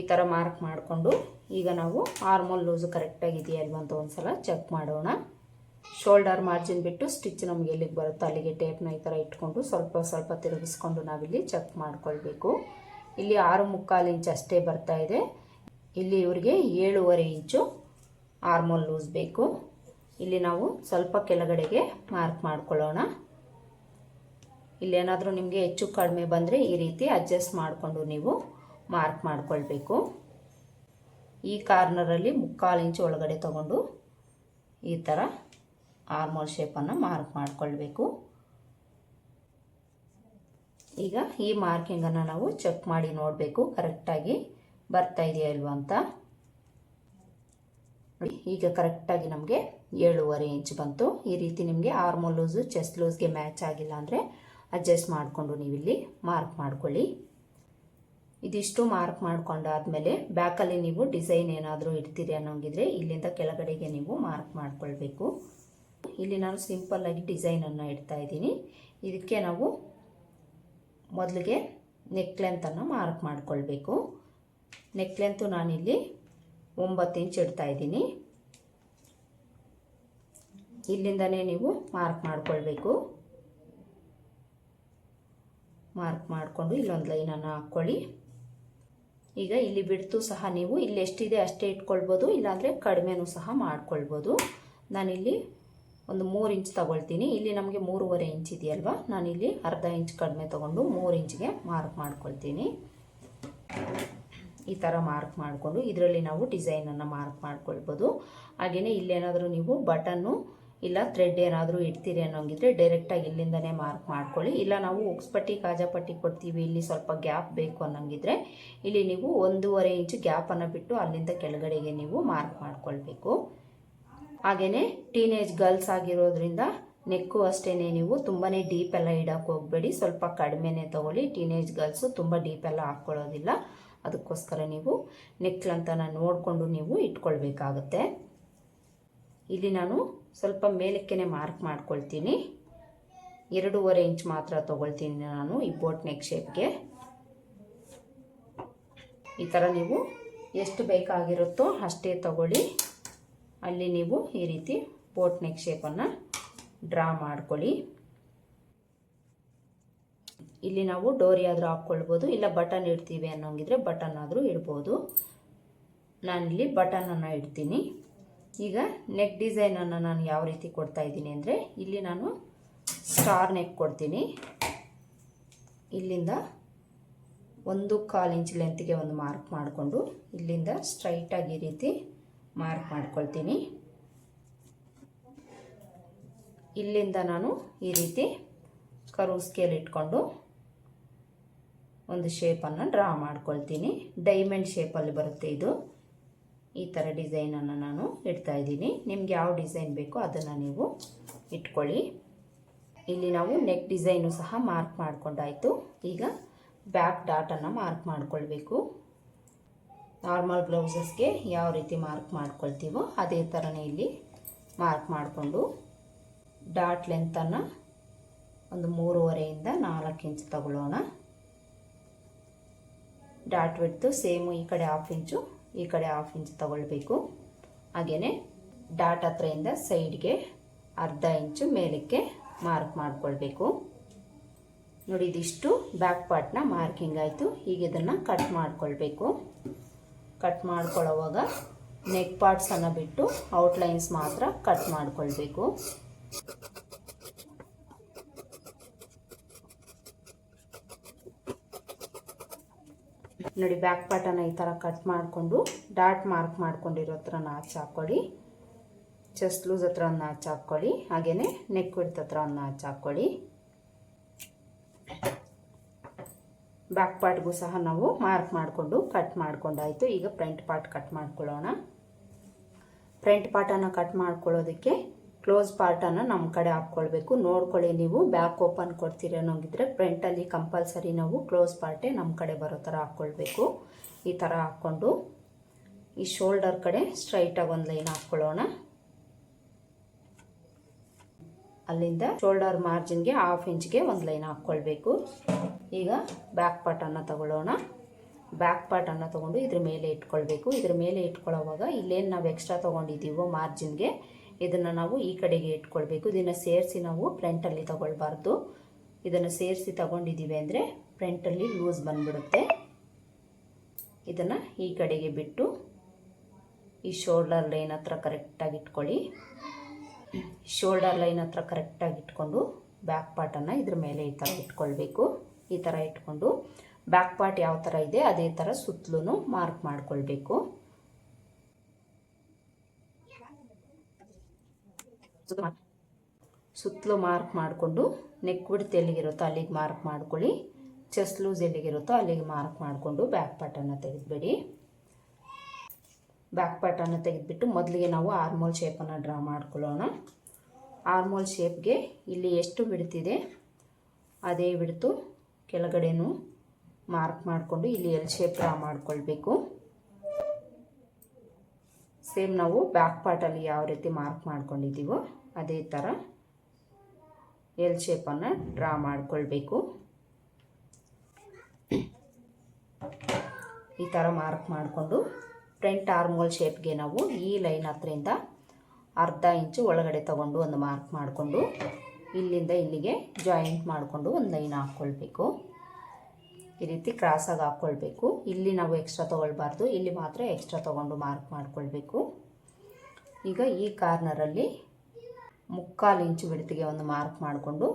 ಈ ಥರ ಮಾರ್ಕ್ ಮಾಡಿಕೊಂಡು ಈಗ ನಾವು ಆರ್ಮೋಲ್ ಲೂಸು ಕರೆಕ್ಟಾಗಿದೆಯಾ ಇಲ್ವ ಅಂತ ಒಂದು ಸಲ ಚೆಕ್ ಮಾಡೋಣ. ಶೋಲ್ಡರ್ ಮಾರ್ಜಿನ್ ಬಿಟ್ಟು ಸ್ಟಿಚ್ ನಮಗೆ ಎಲ್ಲಿಗೆ ಬರುತ್ತೋ ಅಲ್ಲಿಗೆ ಟೇಪ್ನ ಈ ಥರ ಇಟ್ಕೊಂಡು ಸ್ವಲ್ಪ ಸ್ವಲ್ಪ ತಿರುಗಿಸ್ಕೊಂಡು ನಾವಿಲ್ಲಿ ಚೆಕ್ ಮಾಡ್ಕೊಳ್ಬೇಕು. ಇಲ್ಲಿ ಆರು ಮುಕ್ಕಾಲು ಇಂಚ್ ಅಷ್ಟೇ ಬರ್ತಾ ಇದೆ. ಇಲ್ಲಿ ಇವರಿಗೆ ಏಳುವರೆ ಇಂಚು ಆರ್ಮೋಲ್ ಲೂಸ್ ಬೇಕು. ಇಲ್ಲಿ ನಾವು ಸ್ವಲ್ಪ ಕೆಳಗಡೆಗೆ ಮಾರ್ಕ್ ಮಾಡ್ಕೊಳ್ಳೋಣ. ಇಲ್ಲೇನಾದರೂ ನಿಮಗೆ ಹೆಚ್ಚು ಕಡಿಮೆ ಬಂದರೆ ಈ ರೀತಿ ಅಡ್ಜಸ್ಟ್ ಮಾಡಿಕೊಂಡು ನೀವು ಮಾರ್ಕ್ ಮಾಡಿಕೊಳ್ಬೇಕು. ಈ ಕಾರ್ನರಲ್ಲಿ ಮುಕ್ಕಾಲು ಇಂಚು ಒಳಗಡೆ ತಗೊಂಡು ಈ ಥರ ಆರ್ಮೋಲ್ ಶೇಪನ್ನು ಮಾರ್ಕ್ ಮಾಡಿಕೊಳ್ಬೇಕು. ಈಗ ಈ ಮಾರ್ಕಿಂಗನ್ನು ನಾವು ಚೆಕ್ ಮಾಡಿ ನೋಡಬೇಕು. ಕರೆಕ್ಟಾಗಿ ಬರ್ತಾ ಇದೆಯಾ ಇಲ್ವಾ ಅಂತ. ಈಗ ಕರೆಕ್ಟಾಗಿ ನಮಗೆ ಏಳುವರೆ ಇಂಚ್ ಬಂತು. ಈ ರೀತಿ ನಿಮಗೆ ಆರ್ಮೋಲ್ ಲೂಸು ಚೆಸ್ಟ್ ಲೂಸ್ಗೆ ಮ್ಯಾಚ್ ಆಗಿಲ್ಲ ಅಂದರೆ ಅಡ್ಜಸ್ಟ್ ಮಾಡಿಕೊಂಡು ನೀವಿಲ್ಲಿ ಮಾರ್ಕ್ ಮಾಡ್ಕೊಳ್ಳಿ. ಇದಿಷ್ಟು ಮಾರ್ಕ್ ಮಾಡಿಕೊಂಡಾದ್ಮೇಲೆ ಬ್ಯಾಕಲ್ಲಿ ನೀವು ಡಿಸೈನ್ ಏನಾದರೂ ಇಡ್ತೀರಿ ಅನ್ನೋಂಗಿದ್ರೆ ಇಲ್ಲಿಂದ ಕೆಳಗಡೆಗೆ ನೀವು ಮಾರ್ಕ್ ಮಾಡ್ಕೊಳ್ಬೇಕು. ಇಲ್ಲಿ ನಾನು ಸಿಂಪಲ್ಲಾಗಿ ಡಿಸೈನನ್ನು ಇಡ್ತಾ ಇದ್ದೀನಿ. ಇದಕ್ಕೆ ನಾವು ಮೊದಲಿಗೆ ನೆಕ್ ಲೆಂತನ್ನು ಮಾರ್ಕ್ ಮಾಡಿಕೊಳ್ಬೇಕು. ನೆಕ್ ಲೆಂತು ನಾನಿಲ್ಲಿ ಒಂಬತ್ತು ಇಂಚ್ ಇಡ್ತಾ ಇದ್ದೀನಿ. ಇಲ್ಲಿಂದನೇ ನೀವು ಮಾರ್ಕ್ ಮಾಡ್ಕೊಳ್ಬೇಕು. ಮಾರ್ಕ್ ಮಾಡಿಕೊಂಡು ಇಲ್ಲೊಂದು ಲೈನನ್ನು ಹಾಕ್ಕೊಳ್ಳಿ ಈಗ ಇಲ್ಲಿ ಬಿಡ್ತು ಸಹ ನೀವು. ಇಲ್ಲಿ ಎಷ್ಟಿದೆ ಅಷ್ಟೇ ಇಟ್ಕೊಳ್ಬೋದು, ಇಲ್ಲಾಂದರೆ ಕಡಿಮೆನೂ ಸಹ ಮಾಡ್ಕೊಳ್ಬೋದು. ನಾನಿಲ್ಲಿ ಒಂದು ಮೂರು ಇಂಚ್ ತಗೊಳ್ತೀನಿ. ಇಲ್ಲಿ ನಮಗೆ ಮೂರುವರೆ ಇಂಚ್ ಇದೆಯಲ್ವಾ? ನಾನಿಲ್ಲಿ ಅರ್ಧ ಇಂಚ್ ಕಡಿಮೆ ತೊಗೊಂಡು ಮೂರು ಇಂಚ್ಗೆ ಮಾರ್ಕ್ ಮಾಡ್ಕೊಳ್ತೀನಿ. ಈ ಥರ ಮಾರ್ಕ್ ಮಾಡಿಕೊಂಡು ಇದರಲ್ಲಿ ನಾವು ಡಿಸೈನನ್ನು ಮಾರ್ಕ್ ಮಾಡ್ಕೊಳ್ಬೋದು. ಹಾಗೆಯೇ ಇಲ್ಲೇನಾದರೂ ನೀವು ಬಟನ್ನು ಇಲ್ಲ ಥ್ರೆಡ್ ಏನಾದರೂ ಇಡ್ತೀರಿ ಅನ್ನೋಂಗಿದ್ರೆ ಡೈರೆಕ್ಟಾಗಿ ಇಲ್ಲಿಂದನೇ ಮಾರ್ಕ್ ಮಾಡ್ಕೊಳ್ಳಿ. ಇಲ್ಲ ನಾವು ಉಕ್ಸ್ಪಟ್ಟಿ ಕಾಜಾಪಟ್ಟಿ ಕೊಡ್ತೀವಿ, ಇಲ್ಲಿ ಸ್ವಲ್ಪ ಗ್ಯಾಪ್ ಬೇಕು ಅನ್ನೋಂಗಿದ್ರೆ ಇಲ್ಲಿ ನೀವು ಒಂದೂವರೆ ಇಂಚು ಗ್ಯಾಪನ್ನು ಬಿಟ್ಟು ಅಲ್ಲಿಂದ ಕೆಳಗಡೆಗೆ ನೀವು ಮಾರ್ಕ್ ಮಾಡ್ಕೊಳ್ಬೇಕು. ಹಾಗೆಯೇ ಟೀನೇಜ್ ಗರ್ಲ್ಸ್ ಆಗಿರೋದ್ರಿಂದ ನೆಕ್ಕು ಅಷ್ಟೇ ನೀವು ತುಂಬಾ ಡೀಪ್ ಎಲ್ಲ ಇಡೋಕೆ ಹೋಗಬೇಡಿ. ಸ್ವಲ್ಪ ಕಡಿಮೆನೇ ತೊಗೊಳ್ಳಿ. ಟೀನೇಜ್ ಗರ್ಲ್ಸು ತುಂಬ ಡೀಪ್ ಎಲ್ಲ ಹಾಕ್ಕೊಳ್ಳೋದಿಲ್ಲ. ಅದಕ್ಕೋಸ್ಕರ ನೀವು ನೆಕ್ಲಂತನ ನೋಡಿಕೊಂಡು ನೀವು ಇಟ್ಕೊಳ್ಬೇಕಾಗತ್ತೆ. ಇಲ್ಲಿ ನಾನು ಸ್ವಲ್ಪ ಮೇಲಕ್ಕೆ ಮಾರ್ಕ್ ಮಾಡ್ಕೊಳ್ತೀನಿ. ಎರಡೂವರೆ ಇಂಚ್ ಮಾತ್ರ ತೊಗೊಳ್ತೀನಿ ನಾನು ಈ ಬೋಟ್ ನೆಕ್ ಶೇಪ್ಗೆ ಈ ಥರ ನೀವು ಎಷ್ಟು ಬೇಕಾಗಿರುತ್ತೋ ಅಷ್ಟೇ ತಗೊಳ್ಳಿ. ಅಲ್ಲಿ ನೀವು ಈ ರೀತಿ ಬೋಟ್ ನೆಕ್ ಶೇಪನ್ನು ಡ್ರಾ ಮಾಡ್ಕೊಳ್ಳಿ. ಇಲ್ಲಿ ನಾವು ಡೋರಿ ಆದರೂ ಹಾಕ್ಕೊಳ್ಬೋದು, ಇಲ್ಲ ಬಟನ್ ಇಡ್ತೀವಿ ಅನ್ನೋಂಗಿದ್ರೆ ಬಟನ್ ಆದರೂ ಇಡ್ಬೋದು. ನಾನಿಲ್ಲಿ ಬಟನನ್ನು ಇಡ್ತೀನಿ. ಈಗ ನೆಕ್ ಡಿಸೈನನ್ನು ನಾನು ಯಾವ ರೀತಿ ಕೊಡ್ತಾ ಇದ್ದೀನಿ ಅಂದರೆ ಇಲ್ಲಿ ನಾನು ಸ್ಟಾರ್ ನೆಕ್ ಕೊಡ್ತೀನಿ. ಇಲ್ಲಿಂದ ಒಂದು ಕಾಲು ಇಂಚ್ ಲೆಂತ್ಗೆ ಒಂದು ಮಾರ್ಕ್ ಮಾಡಿಕೊಂಡು ಇಲ್ಲಿಂದ ಸ್ಟ್ರೈಟಾಗಿ ಈ ರೀತಿ ಮಾರ್ಕ್ ಮಾಡ್ಕೊಳ್ತೀನಿ. ಇಲ್ಲಿಂದ ನಾನು ಈ ರೀತಿ ಕರು ಸ್ಕೇಲ್ ಇಟ್ಕೊಂಡು ಒಂದು ಶೇಪನ್ನು ಡ್ರಾ ಮಾಡ್ಕೊಳ್ತೀನಿ. ಡೈಮಂಡ್ ಶೇಪಲ್ಲಿ ಬರುತ್ತೆ ಇದು. ಈ ಥರ ಡಿಸೈನನ್ನು ನಾನು ಇಡ್ತಾ ಇದ್ದೀನಿ. ನಿಮ್ಗೆ ಯಾವ ಡಿಸೈನ್ ಬೇಕೋ ಅದನ್ನು ನೀವು ಇಟ್ಕೊಳ್ಳಿ. ಇಲ್ಲಿ ನಾವು ನೆಕ್ ಡಿಸೈನು ಸಹ ಮಾರ್ಕ್ ಮಾಡಿಕೊಂಡಾಯಿತು. ಈಗ ಬ್ಯಾಕ್ ಡಾಟನ್ನು ಮಾರ್ಕ್ ಮಾಡಿಕೊಳ್ಬೇಕು. ನಾರ್ಮಲ್ ಬ್ಲೌಸಸ್ಗೆ ಯಾವ ರೀತಿ ಮಾರ್ಕ್ ಮಾಡ್ಕೊಳ್ತೀವೋ ಅದೇ ಥರನೇ ಇಲ್ಲಿ ಮಾರ್ಕ್ ಮಾಡಿಕೊಂಡು ಡಾಟ್ ಲೆಂತನ್ನು ಒಂದು ಮೂರುವರೆಯಿಂದ ನಾಲ್ಕು ಇಂಚ್ ತಗೊಳ್ಳೋಣ. ಡಾಟ್ ಬಿಡ್ತು ಸೇಮು ಈ ಕಡೆ ಹಾಫ್ ಇಂಚು ಈ ಕಡೆ ಹಾಫ್ ಇಂಚ್ ತಗೊಳ್ಬೇಕು. ಹಾಗೆಯೇ ಡಾಟ್ ಹತ್ರದಿಂದ ಸೈಡ್ಗೆ ಅರ್ಧ ಇಂಚು ಮೇಲಕ್ಕೆ ಮಾರ್ಕ್ ಮಾಡ್ಕೊಳ್ಬೇಕು. ನೋಡಿ, ಇದಿಷ್ಟು ಬ್ಯಾಕ್ ಪಾರ್ಟ್ನ ಮಾರ್ಕಿಂಗ್ ಆಯಿತು. ಈಗ ಇದನ್ನು ಕಟ್ ಮಾಡ್ಕೊಳ್ಬೇಕು. ಕಟ್ ಮಾಡ್ಕೊಳ್ಳೋವಾಗ ನೆಕ್ ಪಾರ್ಟ್ಸನ್ನು ಬಿಟ್ಟು ಔಟ್ಲೈನ್ಸ್ ಮಾತ್ರ ಕಟ್ ಮಾಡ್ಕೊಳ್ಬೇಕು. ನೋಡಿ ಬ್ಯಾಕ್ ಪಾರ್ಟನ್ನು ಈ ಥರ ಕಟ್ ಮಾಡಿಕೊಂಡು ಡಾಟ್ ಮಾರ್ಕ್ ಮಾಡ್ಕೊಂಡಿರೋ ಹತ್ರ ನಾಚ್ ಹಾಕ್ಕೊಳ್ಳಿ. ಚೆಸ್ಟ್ ಲೂಸ್ ಹತ್ರ ಒಂದು ನಾಚ್ ಹಾಕ್ಕೊಳ್ಳಿ. ಹಾಗೆಯೇ ನೆಕ್ ವಿಡ್ತ್ ಹತ್ರ ಒಂದು ನಾಚ್ ಹಾಕ್ಕೊಳ್ಳಿ ಬ್ಯಾಕ್ ಪಾರ್ಟ್ಗೂ ಸಹ ನಾವು ಮಾರ್ಕ್ ಮಾಡಿಕೊಂಡು ಕಟ್ ಮಾಡಿಕೊಂಡಾಯಿತು ಈಗ ಫ್ರಂಟ್ ಪಾರ್ಟ್ ಕಟ್ ಮಾಡ್ಕೊಳ್ಳೋಣ. ಫ್ರಂಟ್ ಪಾರ್ಟನ್ನು ಕಟ್ ಮಾಡ್ಕೊಳ್ಳೋದಕ್ಕೆ ಕ್ಲೋಸ್ ಪಾರ್ಟನ್ನು ನಮ್ಮ ಕಡೆ ಹಾಕ್ಕೊಳ್ಬೇಕು. ನೋಡ್ಕೊಳ್ಳಿ ನೀವು ಬ್ಯಾಕ್ ಓಪನ್ ಕೊಡ್ತೀರ ಅನ್ನೋಂಗಿದ್ರೆ ಫ್ರಂಟಲ್ಲಿ ಕಂಪಲ್ಸರಿ ನಾವು ಕ್ಲೋಸ್ ಪಾರ್ಟೇ ನಮ್ಮ ಕಡೆ ಬರೋ ಥರ ಹಾಕ್ಕೊಳ್ಬೇಕು. ಈ ಥರ ಹಾಕ್ಕೊಂಡು, ಈ ಶೋಲ್ಡರ್ ಕಡೆ ಸ್ಟ್ರೈಟಾಗಿ ಒಂದು ಲೈನ್ ಹಾಕ್ಕೊಳ್ಳೋಣ. ಅಲ್ಲಿಂದ ಶೋಲ್ಡರ್ ಮಾರ್ಜಿನ್ಗೆ ಹಾಫ್ ಇಂಚ್ಗೆ ಒಂದು ಲೈನ್ ಹಾಕ್ಕೊಳ್ಬೇಕು. ಈಗ ಬ್ಯಾಕ್ ಪಾರ್ಟನ್ನು ತಗೊಳ್ಳೋಣ. ಬ್ಯಾಕ್ ಪಾರ್ಟನ್ನು ತೊಗೊಂಡು ಇದ್ರ ಮೇಲೆ ಇಟ್ಕೊಳ್ಬೇಕು. ಇದ್ರ ಮೇಲೆ ಇಟ್ಕೊಳ್ಳೋವಾಗ ಇಲ್ಲೇನು ನಾವು ಎಕ್ಸ್ಟ್ರಾ ತೊಗೊಂಡಿದ್ದೀವೋ ಮಾರ್ಜಿನ್ಗೆ ಇದನ್ನು ನಾವು ಈ ಕಡೆಗೆ ಇಟ್ಕೊಳ್ಬೇಕು. ಇದನ್ನು ಸೇರಿಸಿ ನಾವು ಫ್ರಂಟಲ್ಲಿ ತಗೊಳ್ಬಾರ್ದು. ಇದನ್ನು ಸೇರಿಸಿ ತಗೊಂಡಿದ್ದೀವಿ ಅಂದರೆ ಫ್ರಂಟಲ್ಲಿ ಲೂಸ್ ಬಂದ್ಬಿಡುತ್ತೆ. ಇದನ್ನು ಈ ಕಡೆಗೆ ಬಿಟ್ಟು ಈ ಶೋಲ್ಡರ್ ಲೈನ್ ಹತ್ರ ಕರೆಕ್ಟಾಗಿ ಇಟ್ಕೊಳ್ಳಿ. ಶೋಲ್ಡರ್ ಲೈನ್ ಹತ್ರ ಕರೆಕ್ಟಾಗಿ ಇಟ್ಕೊಂಡು ಬ್ಯಾಕ್ ಪಾರ್ಟನ್ನು ಇದ್ರ ಮೇಲೆ ಈ ಥರ ಇಟ್ಕೊಳ್ಬೇಕು. ಈ ಥರ ಇಟ್ಕೊಂಡು ಬ್ಯಾಕ್ ಪಾರ್ಟ್ ಯಾವ ಥರ ಇದೆ ಅದೇ ಥರ ಸುತ್ತಲೂ ಮಾರ್ಕ್ ಮಾಡ್ಕೊಳ್ಬೇಕು. ಸುತ್ತಲೂ ಮಾರ್ಕ್ ಮಾಡಿಕೊಂಡು ನೆಕ್ ಬಿಡ್ತು ಎಲ್ಲಿಗಿರುತ್ತೋ ಅಲ್ಲಿಗೆ ಮಾರ್ಕ್ ಮಾಡ್ಕೊಳ್ಳಿ. ಚೆಸ್ಟ್ ಲೂಸ್ ಎಲ್ಲಿಗಿರುತ್ತೋ ಅಲ್ಲಿಗೆ ಮಾರ್ಕ್ ಮಾಡಿಕೊಂಡು ಬ್ಯಾಕ್ ಪಾರ್ಟನ್ನು ತೆಗೆದುಬಿಡಿ. ಬ್ಯಾಕ್ ಪಾರ್ಟನ್ನು ತೆಗೆದುಬಿಟ್ಟು ಮೊದಲಿಗೆ ನಾವು ಆರ್ಮೋಲ್ ಶೇಪನ್ನು ಡ್ರಾ ಮಾಡ್ಕೊಳ್ಳೋಣ. ಆರ್ಮೋಲ್ ಶೇಪ್ಗೆ ಇಲ್ಲಿ ಎಷ್ಟು ಬಿಡ್ತಿದೆ ಅದೇ ಬಿಡ್ತು ಕೆಳಗಡೆನೂ ಮಾರ್ಕ್ ಮಾಡಿಕೊಂಡು ಇಲ್ಲಿ ಎಲ್ ಶೇಪ್ ಡ್ರಾ ಮಾಡ್ಕೊಳ್ಬೇಕು. ಸೇಮ್ ನಾವು ಬ್ಯಾಕ್ ಪಾರ್ಟಲ್ಲಿ ಯಾವ ರೀತಿ ಮಾರ್ಕ್ ಮಾಡ್ಕೊಂಡಿದ್ದೀವೋ ಅದೇ ಥರ ಎಲ್ ಶೇಪನ್ನು ಡ್ರಾ ಮಾಡಿಕೊಳ್ಬೇಕು. ಈ ಥರ ಮಾರ್ಕ್ ಮಾಡಿಕೊಂಡು ಫ್ರಂಟ್ ಆರ್ಮೋಲ್ ಶೇಪ್ಗೆ ನಾವು ಈ ಲೈನ್ ಹತ್ರದಿಂದ ಅರ್ಧ ಇಂಚು ಒಳಗಡೆ ತಗೊಂಡು ಒಂದು ಮಾರ್ಕ್ ಮಾಡಿಕೊಂಡು ಇಲ್ಲಿಂದ ಇಲ್ಲಿಗೆ ಜಾಯಿಂಟ್ ಮಾಡಿಕೊಂಡು ಒಂದು ಲೈನ್ ಹಾಕ್ಕೊಳ್ಬೇಕು. ಈ ರೀತಿ ಕ್ರಾಸಾಗಿ ಹಾಕ್ಕೊಳ್ಬೇಕು. ಇಲ್ಲಿ ನಾವು ಎಕ್ಸ್ಟ್ರಾ ತೊಗೊಳ್ಬಾರ್ದು. ಇಲ್ಲಿ ಮಾತ್ರ ಎಕ್ಸ್ಟ್ರಾ ತೊಗೊಂಡು ಮಾರ್ಕ್ ಮಾಡ್ಕೊಳ್ಬೇಕು. ಈಗ ಈ ಕಾರ್ನರಲ್ಲಿ ಮುಕ್ಕಾಲು ಇಂಚು ಬಿಡ್ತಿಗೆ ಒಂದು ಮಾರ್ಕ್ ಮಾಡಿಕೊಂಡು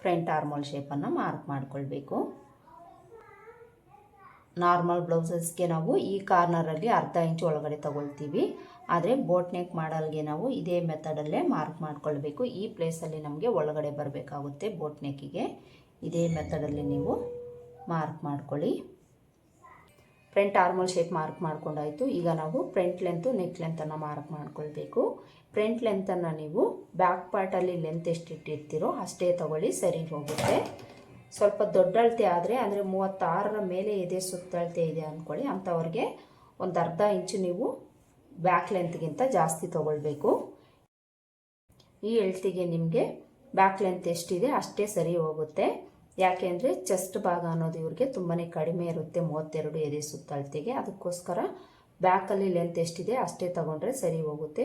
ಫ್ರಂಟ್ ಆರ್ಮೋಲ್ ಶೇಪನ್ನು ಮಾರ್ಕ್ ಮಾಡ್ಕೊಳ್ಬೇಕು. ನಾರ್ಮಲ್ ಬ್ಲೌಸಸ್ಗೆ ನಾವು ಈ ಕಾರ್ನರಲ್ಲಿ ಅರ್ಧ ಇಂಚು ಒಳಗಡೆ ತಗೊಳ್ತೀವಿ. ಆದರೆ ಬೋಟ್ ನೆಕ್ ಮಾಡಲ್ಗೆ ನಾವು ಇದೇ ಮೆಥಡಲ್ಲೇ ಮಾರ್ಕ್ ಮಾಡ್ಕೊಳ್ಬೇಕು. ಈ ಪ್ಲೇಸಲ್ಲಿ ನಮಗೆ ಒಳಗಡೆ ಬರಬೇಕಾಗುತ್ತೆ ಬೋಟ್ ನೆಕ್ಕಿಗೆ ಇದೇ ಮೆಥಡಲ್ಲಿ ನೀವು ಮಾರ್ಕ್ ಮಾಡ್ಕೊಳ್ಳಿ. ಫ್ರಂಟ್ ಆರ್ಮಲ್ ಶೇಪ್ ಮಾರ್ಕ್ ಮಾಡ್ಕೊಂಡಾಯಿತು. ಈಗ ನಾವು ಫ್ರಂಟ್ ಲೆಂತು, ನೆಕ್ ಲೆಂತನ್ನು ಮಾರ್ಕ್ ಮಾಡ್ಕೊಳ್ಬೇಕು. ಫ್ರಂಟ್ ಲೆಂತನ್ನು ನೀವು ಬ್ಯಾಕ್ ಪಾರ್ಟಲ್ಲಿ ಲೆಂತ್ ಎಷ್ಟು ಇಟ್ಟಿರ್ತೀರೋ ಅಷ್ಟೇ ತಗೊಳ್ಳಿ, ಸರಿ ಹೋಗುತ್ತೆ. ಸ್ವಲ್ಪ ದೊಡ್ಡ ಅಳತೆ ಆದರೆ, ಅಂದರೆ ಮೂವತ್ತಾರರ ಮೇಲೆ ಇದೆ ಸುತ್ತಳತೆ ಇದೆ ಅಂದ್ಕೊಳ್ಳಿ ಅಂಥವ್ರಿಗೆ ಒಂದು ಅರ್ಧ ಇಂಚು ನೀವು ಬ್ಯಾಕ್ ಲೆಂತ್ಗಿಂತ ಜಾಸ್ತಿ ತಗೊಳ್ಬೇಕು. ಈ ಎಳ್ತಿಗೆ ನಿಮಗೆ ಬ್ಯಾಕ್ ಲೆಂತ್ ಎಷ್ಟಿದೆ ಅಷ್ಟೇ ಸರಿ ಹೋಗುತ್ತೆ. ಯಾಕೆ ಅಂದರೆ ಚೆಸ್ಟ್ ಭಾಗ ಅನ್ನೋದು ಇವ್ರಿಗೆ ತುಂಬಾ ಕಡಿಮೆ ಇರುತ್ತೆ, ಮೂವತ್ತೆರಡು ಎದೆ ಸುತ್ತಳತೆಗೆ. ಅದಕ್ಕೋಸ್ಕರ ಬ್ಯಾಕಲ್ಲಿ ಲೆಂತ್ ಎಷ್ಟಿದೆ ಅಷ್ಟೇ ತೊಗೊಂಡ್ರೆ ಸರಿ ಹೋಗುತ್ತೆ.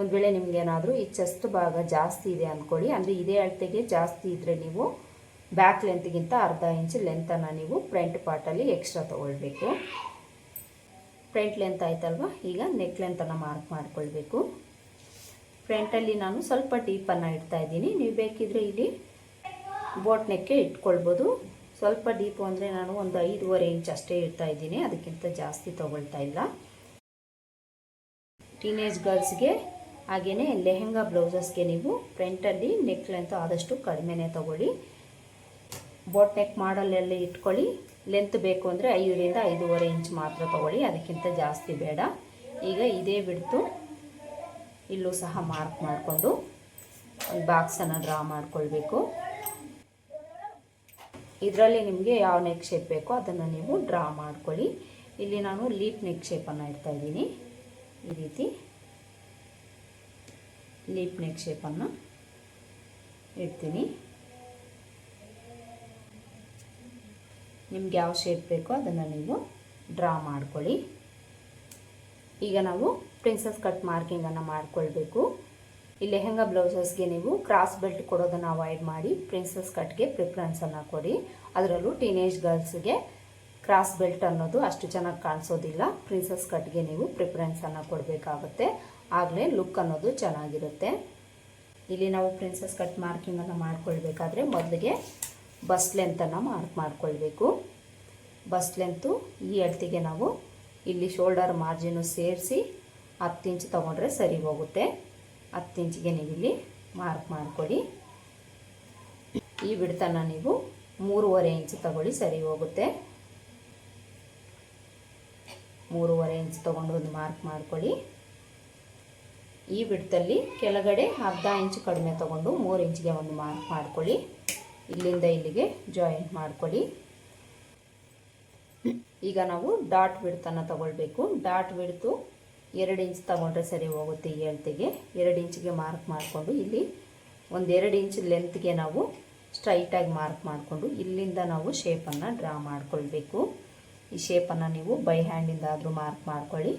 ಒಂದು ವೇಳೆ ನಿಮಗೇನಾದರೂ ಈ ಚೆಸ್ಟ್ ಭಾಗ ಜಾಸ್ತಿ ಇದೆ ಅಂದ್ಕೊಳ್ಳಿ ಅಂದರೆ ಇದೇ ಅಳತೆಗೆ ಜಾಸ್ತಿ ಇದ್ದರೆ ನೀವು ಬ್ಯಾಕ್ ಲೆಂತ್ಗಿಂತ ಅರ್ಧ ಇಂಚ್ ಲೆಂತನ್ನು ನೀವು ಫ್ರಂಟ್ ಪಾರ್ಟಲ್ಲಿ ಎಕ್ಸ್ಟ್ರಾ ತೊಗೊಳ್ಬೇಕು. ಫ್ರಂಟ್ ಲೆಂತ್ ಆಯ್ತಲ್ವ? ಈಗ ನೆಕ್ ಲೆಂತನ್ನು ಮಾರ್ಕ್ ಮಾಡ್ಕೊಳ್ಬೇಕು. ಫ್ರಂಟಲ್ಲಿ ನಾನು ಸ್ವಲ್ಪ ಡೀಪನ್ನು ಇಡ್ತಾ ಇದ್ದೀನಿ. ನೀವು ಬೇಕಿದ್ರೆ ಇಲ್ಲಿ ಬೋಟ್ ನೆಕ್ಕೆ ಇಟ್ಕೊಳ್ಬೋದು. ಸ್ವಲ್ಪ ಡೀಪು ಅಂದರೆ ನಾನು ಒಂದು ಐದೂವರೆ ಇಂಚ್ ಅಷ್ಟೇ ಇಡ್ತಾ ಇದ್ದೀನಿ. ಅದಕ್ಕಿಂತ ಜಾಸ್ತಿ ತೊಗೊಳ್ತಾ ಇಲ್ಲ. ಟೀನೇಜ್ ಗರ್ಲ್ಸ್ಗೆ ಹಾಗೆಯೇ ಲೆಹೆಂಗಾ ಬ್ಲೌಸಸ್ಗೆ ನೀವು ಫ್ರಂಟಲ್ಲಿ ನೆಕ್ ಲೆಂತ್ ಆದಷ್ಟು ಕಡಿಮೆನೇ ತೊಗೊಳ್ಳಿ. ಬೋಟ್ ನೆಕ್ ಮಾಡಲಲ್ಲಿ ಇಟ್ಕೊಳ್ಳಿ. ಲೆಂತ್ ಬೇಕು ಅಂದರೆ ಐದರಿಂದ ಐದೂವರೆ ಇಂಚ್ ಮಾತ್ರ ತೊಗೊಳ್ಳಿ. ಅದಕ್ಕಿಂತ ಜಾಸ್ತಿ ಬೇಡ. ಈಗ ಇದೇ ಬಿಡ್ತು. ಇಲ್ಲೂ ಸಹ ಮಾರ್ಕ್ ಮಾಡಿಕೊಂಡು ಒಂದು ಬಾಕ್ಸನ್ನು ಡ್ರಾ ಮಾಡಿಕೊಳ್ಬೇಕು. ಇದರಲ್ಲಿ ನಿಮಗೆ ಯಾವ ನೆಕ್ ಶೇಪ್ ಬೇಕೋ ಅದನ್ನು ನೀವು ಡ್ರಾ ಮಾಡ್ಕೊಳ್ಳಿ. ಇಲ್ಲಿ ನಾನು ಲೀಪ್ ನೆಕ್ ಶೇಪನ್ನು ಇಡ್ತಾ ಇದ್ದೀನಿ. ಈ ರೀತಿ ಲೀಪ್ ನೆಕ್ ಶೇಪನ್ನು ಇಡ್ತೀನಿ. ನಿಮ್ಗೆ ಯಾವ ಶೇಪ್ ಬೇಕೋ ಅದನ್ನು ನೀವು ಡ್ರಾ ಮಾಡ್ಕೊಳ್ಳಿ. ಈಗ ನಾವು ಪ್ರಿನ್ಸಸ್ ಕಟ್ ಮಾರ್ಕಿಂಗನ್ನು ಮಾಡ್ಕೊಳ್ಬೇಕು. ಈ ಲೆಹೆಂಗಾ ಬ್ಲೌಸಸ್ಗೆ ನೀವು ಕ್ರಾಸ್ ಬೆಲ್ಟ್ ಕೊಡೋದನ್ನು ಅವಾಯ್ಡ್ ಮಾಡಿ ಪ್ರಿನ್ಸಸ್ ಕಟ್ಗೆ ಪ್ರಿಫರೆನ್ಸನ್ನು ಕೊಡಿ. ಅದರಲ್ಲೂ ಟೀನೇಜ್ ಗರ್ಲ್ಸ್ಗೆ ಕ್ರಾಸ್ ಬೆಲ್ಟ್ ಅನ್ನೋದು ಅಷ್ಟು ಚೆನ್ನಾಗಿ ಕಾಣಿಸೋದಿಲ್ಲ. ಪ್ರಿನ್ಸಸ್ ಕಟ್ಗೆ ನೀವು ಪ್ರಿಫರೆನ್ಸನ್ನು ಕೊಡಬೇಕಾಗುತ್ತೆ. ಆಗಲೇ ಲುಕ್ ಅನ್ನೋದು ಚೆನ್ನಾಗಿರುತ್ತೆ. ಇಲ್ಲಿ ನಾವು ಪ್ರಿನ್ಸಸ್ ಕಟ್ ಮಾರ್ಕಿಂಗನ್ನು ಮಾಡ್ಕೊಳ್ಬೇಕಾದ್ರೆ ಮೊದಲಿಗೆ ಬಸ್ ಲೆಂತನ್ನು ಮಾರ್ಕ್ ಮಾಡ್ಕೊಳ್ಬೇಕು. ಬಸ್ ಲೆಂತು ಈ ಅಳತೆಗೆ ನಾವು ಇಲ್ಲಿ ಶೋಲ್ಡರ್ ಮಾರ್ಜಿನು ಸೇರಿಸಿ ಹತ್ತು ಇಂಚ್ ತೊಗೊಂಡ್ರೆ ಸರಿ ಹೋಗುತ್ತೆ. ಹತ್ತು ಇಂಚಿಗೆ ನೀವು ಇಲ್ಲಿ ಮಾರ್ಕ್ ಮಾಡಿಕೊಳ್ಳಿ ಈ ಬಿಡ್ತನ ನೀವು ಮೂರುವರೆ ಇಂಚು ತಗೊಳ್ಳಿ, ಸರಿ ಹೋಗುತ್ತೆ. ಮೂರುವರೆ ಇಂಚು ತೊಗೊಂಡು ಒಂದು ಮಾರ್ಕ್ ಮಾಡ್ಕೊಳ್ಳಿ ಈ ಬಿಡ್ತಲ್ಲಿ ಕೆಳಗಡೆ ಅರ್ಧ ಇಂಚು ಕಡಿಮೆ ತಗೊಂಡು ಮೂರು ಇಂಚಿಗೆ ಒಂದು ಮಾರ್ಕ್ ಮಾಡ್ಕೊಳ್ಳಿ ಇಲ್ಲಿಂದ ಇಲ್ಲಿಗೆ ಜಾಯಿಂಟ್ ಮಾಡ್ಕೊಳ್ಳಿ ಈಗ ನಾವು ಡಾಟ್ ಬಿಡ್ತನ ತಗೊಳ್ಬೇಕು. ಡಾಟ್ ಬಿಡ್ತು ಎರಡು ಇಂಚ್ ತಗೊಂಡ್ರೆ ಸರಿ ಹೋಗುತ್ತೆ ಈ ಅಳತೆಗೆ ಎರಡು ಇಂಚಿಗೆ ಮಾರ್ಕ್ ಮಾಡಿಕೊಂಡು ಇಲ್ಲಿ ಒಂದೆರಡು ಇಂಚ್ ಲೆಂತ್ಗೆ ನಾವು ಸ್ಟ್ರೈಟಾಗಿ ಮಾರ್ಕ್ ಮಾಡಿಕೊಂಡು ಇಲ್ಲಿಂದ ನಾವು ಶೇಪನ್ನು ಡ್ರಾ ಮಾಡಿಕೊಳ್ಬೇಕು. ಈ ಶೇಪನ್ನು ನೀವು ಬೈ ಹ್ಯಾಂಡಿಂದ ಆದರೂ ಮಾರ್ಕ್ ಮಾಡ್ಕೊಳ್ಳಿ.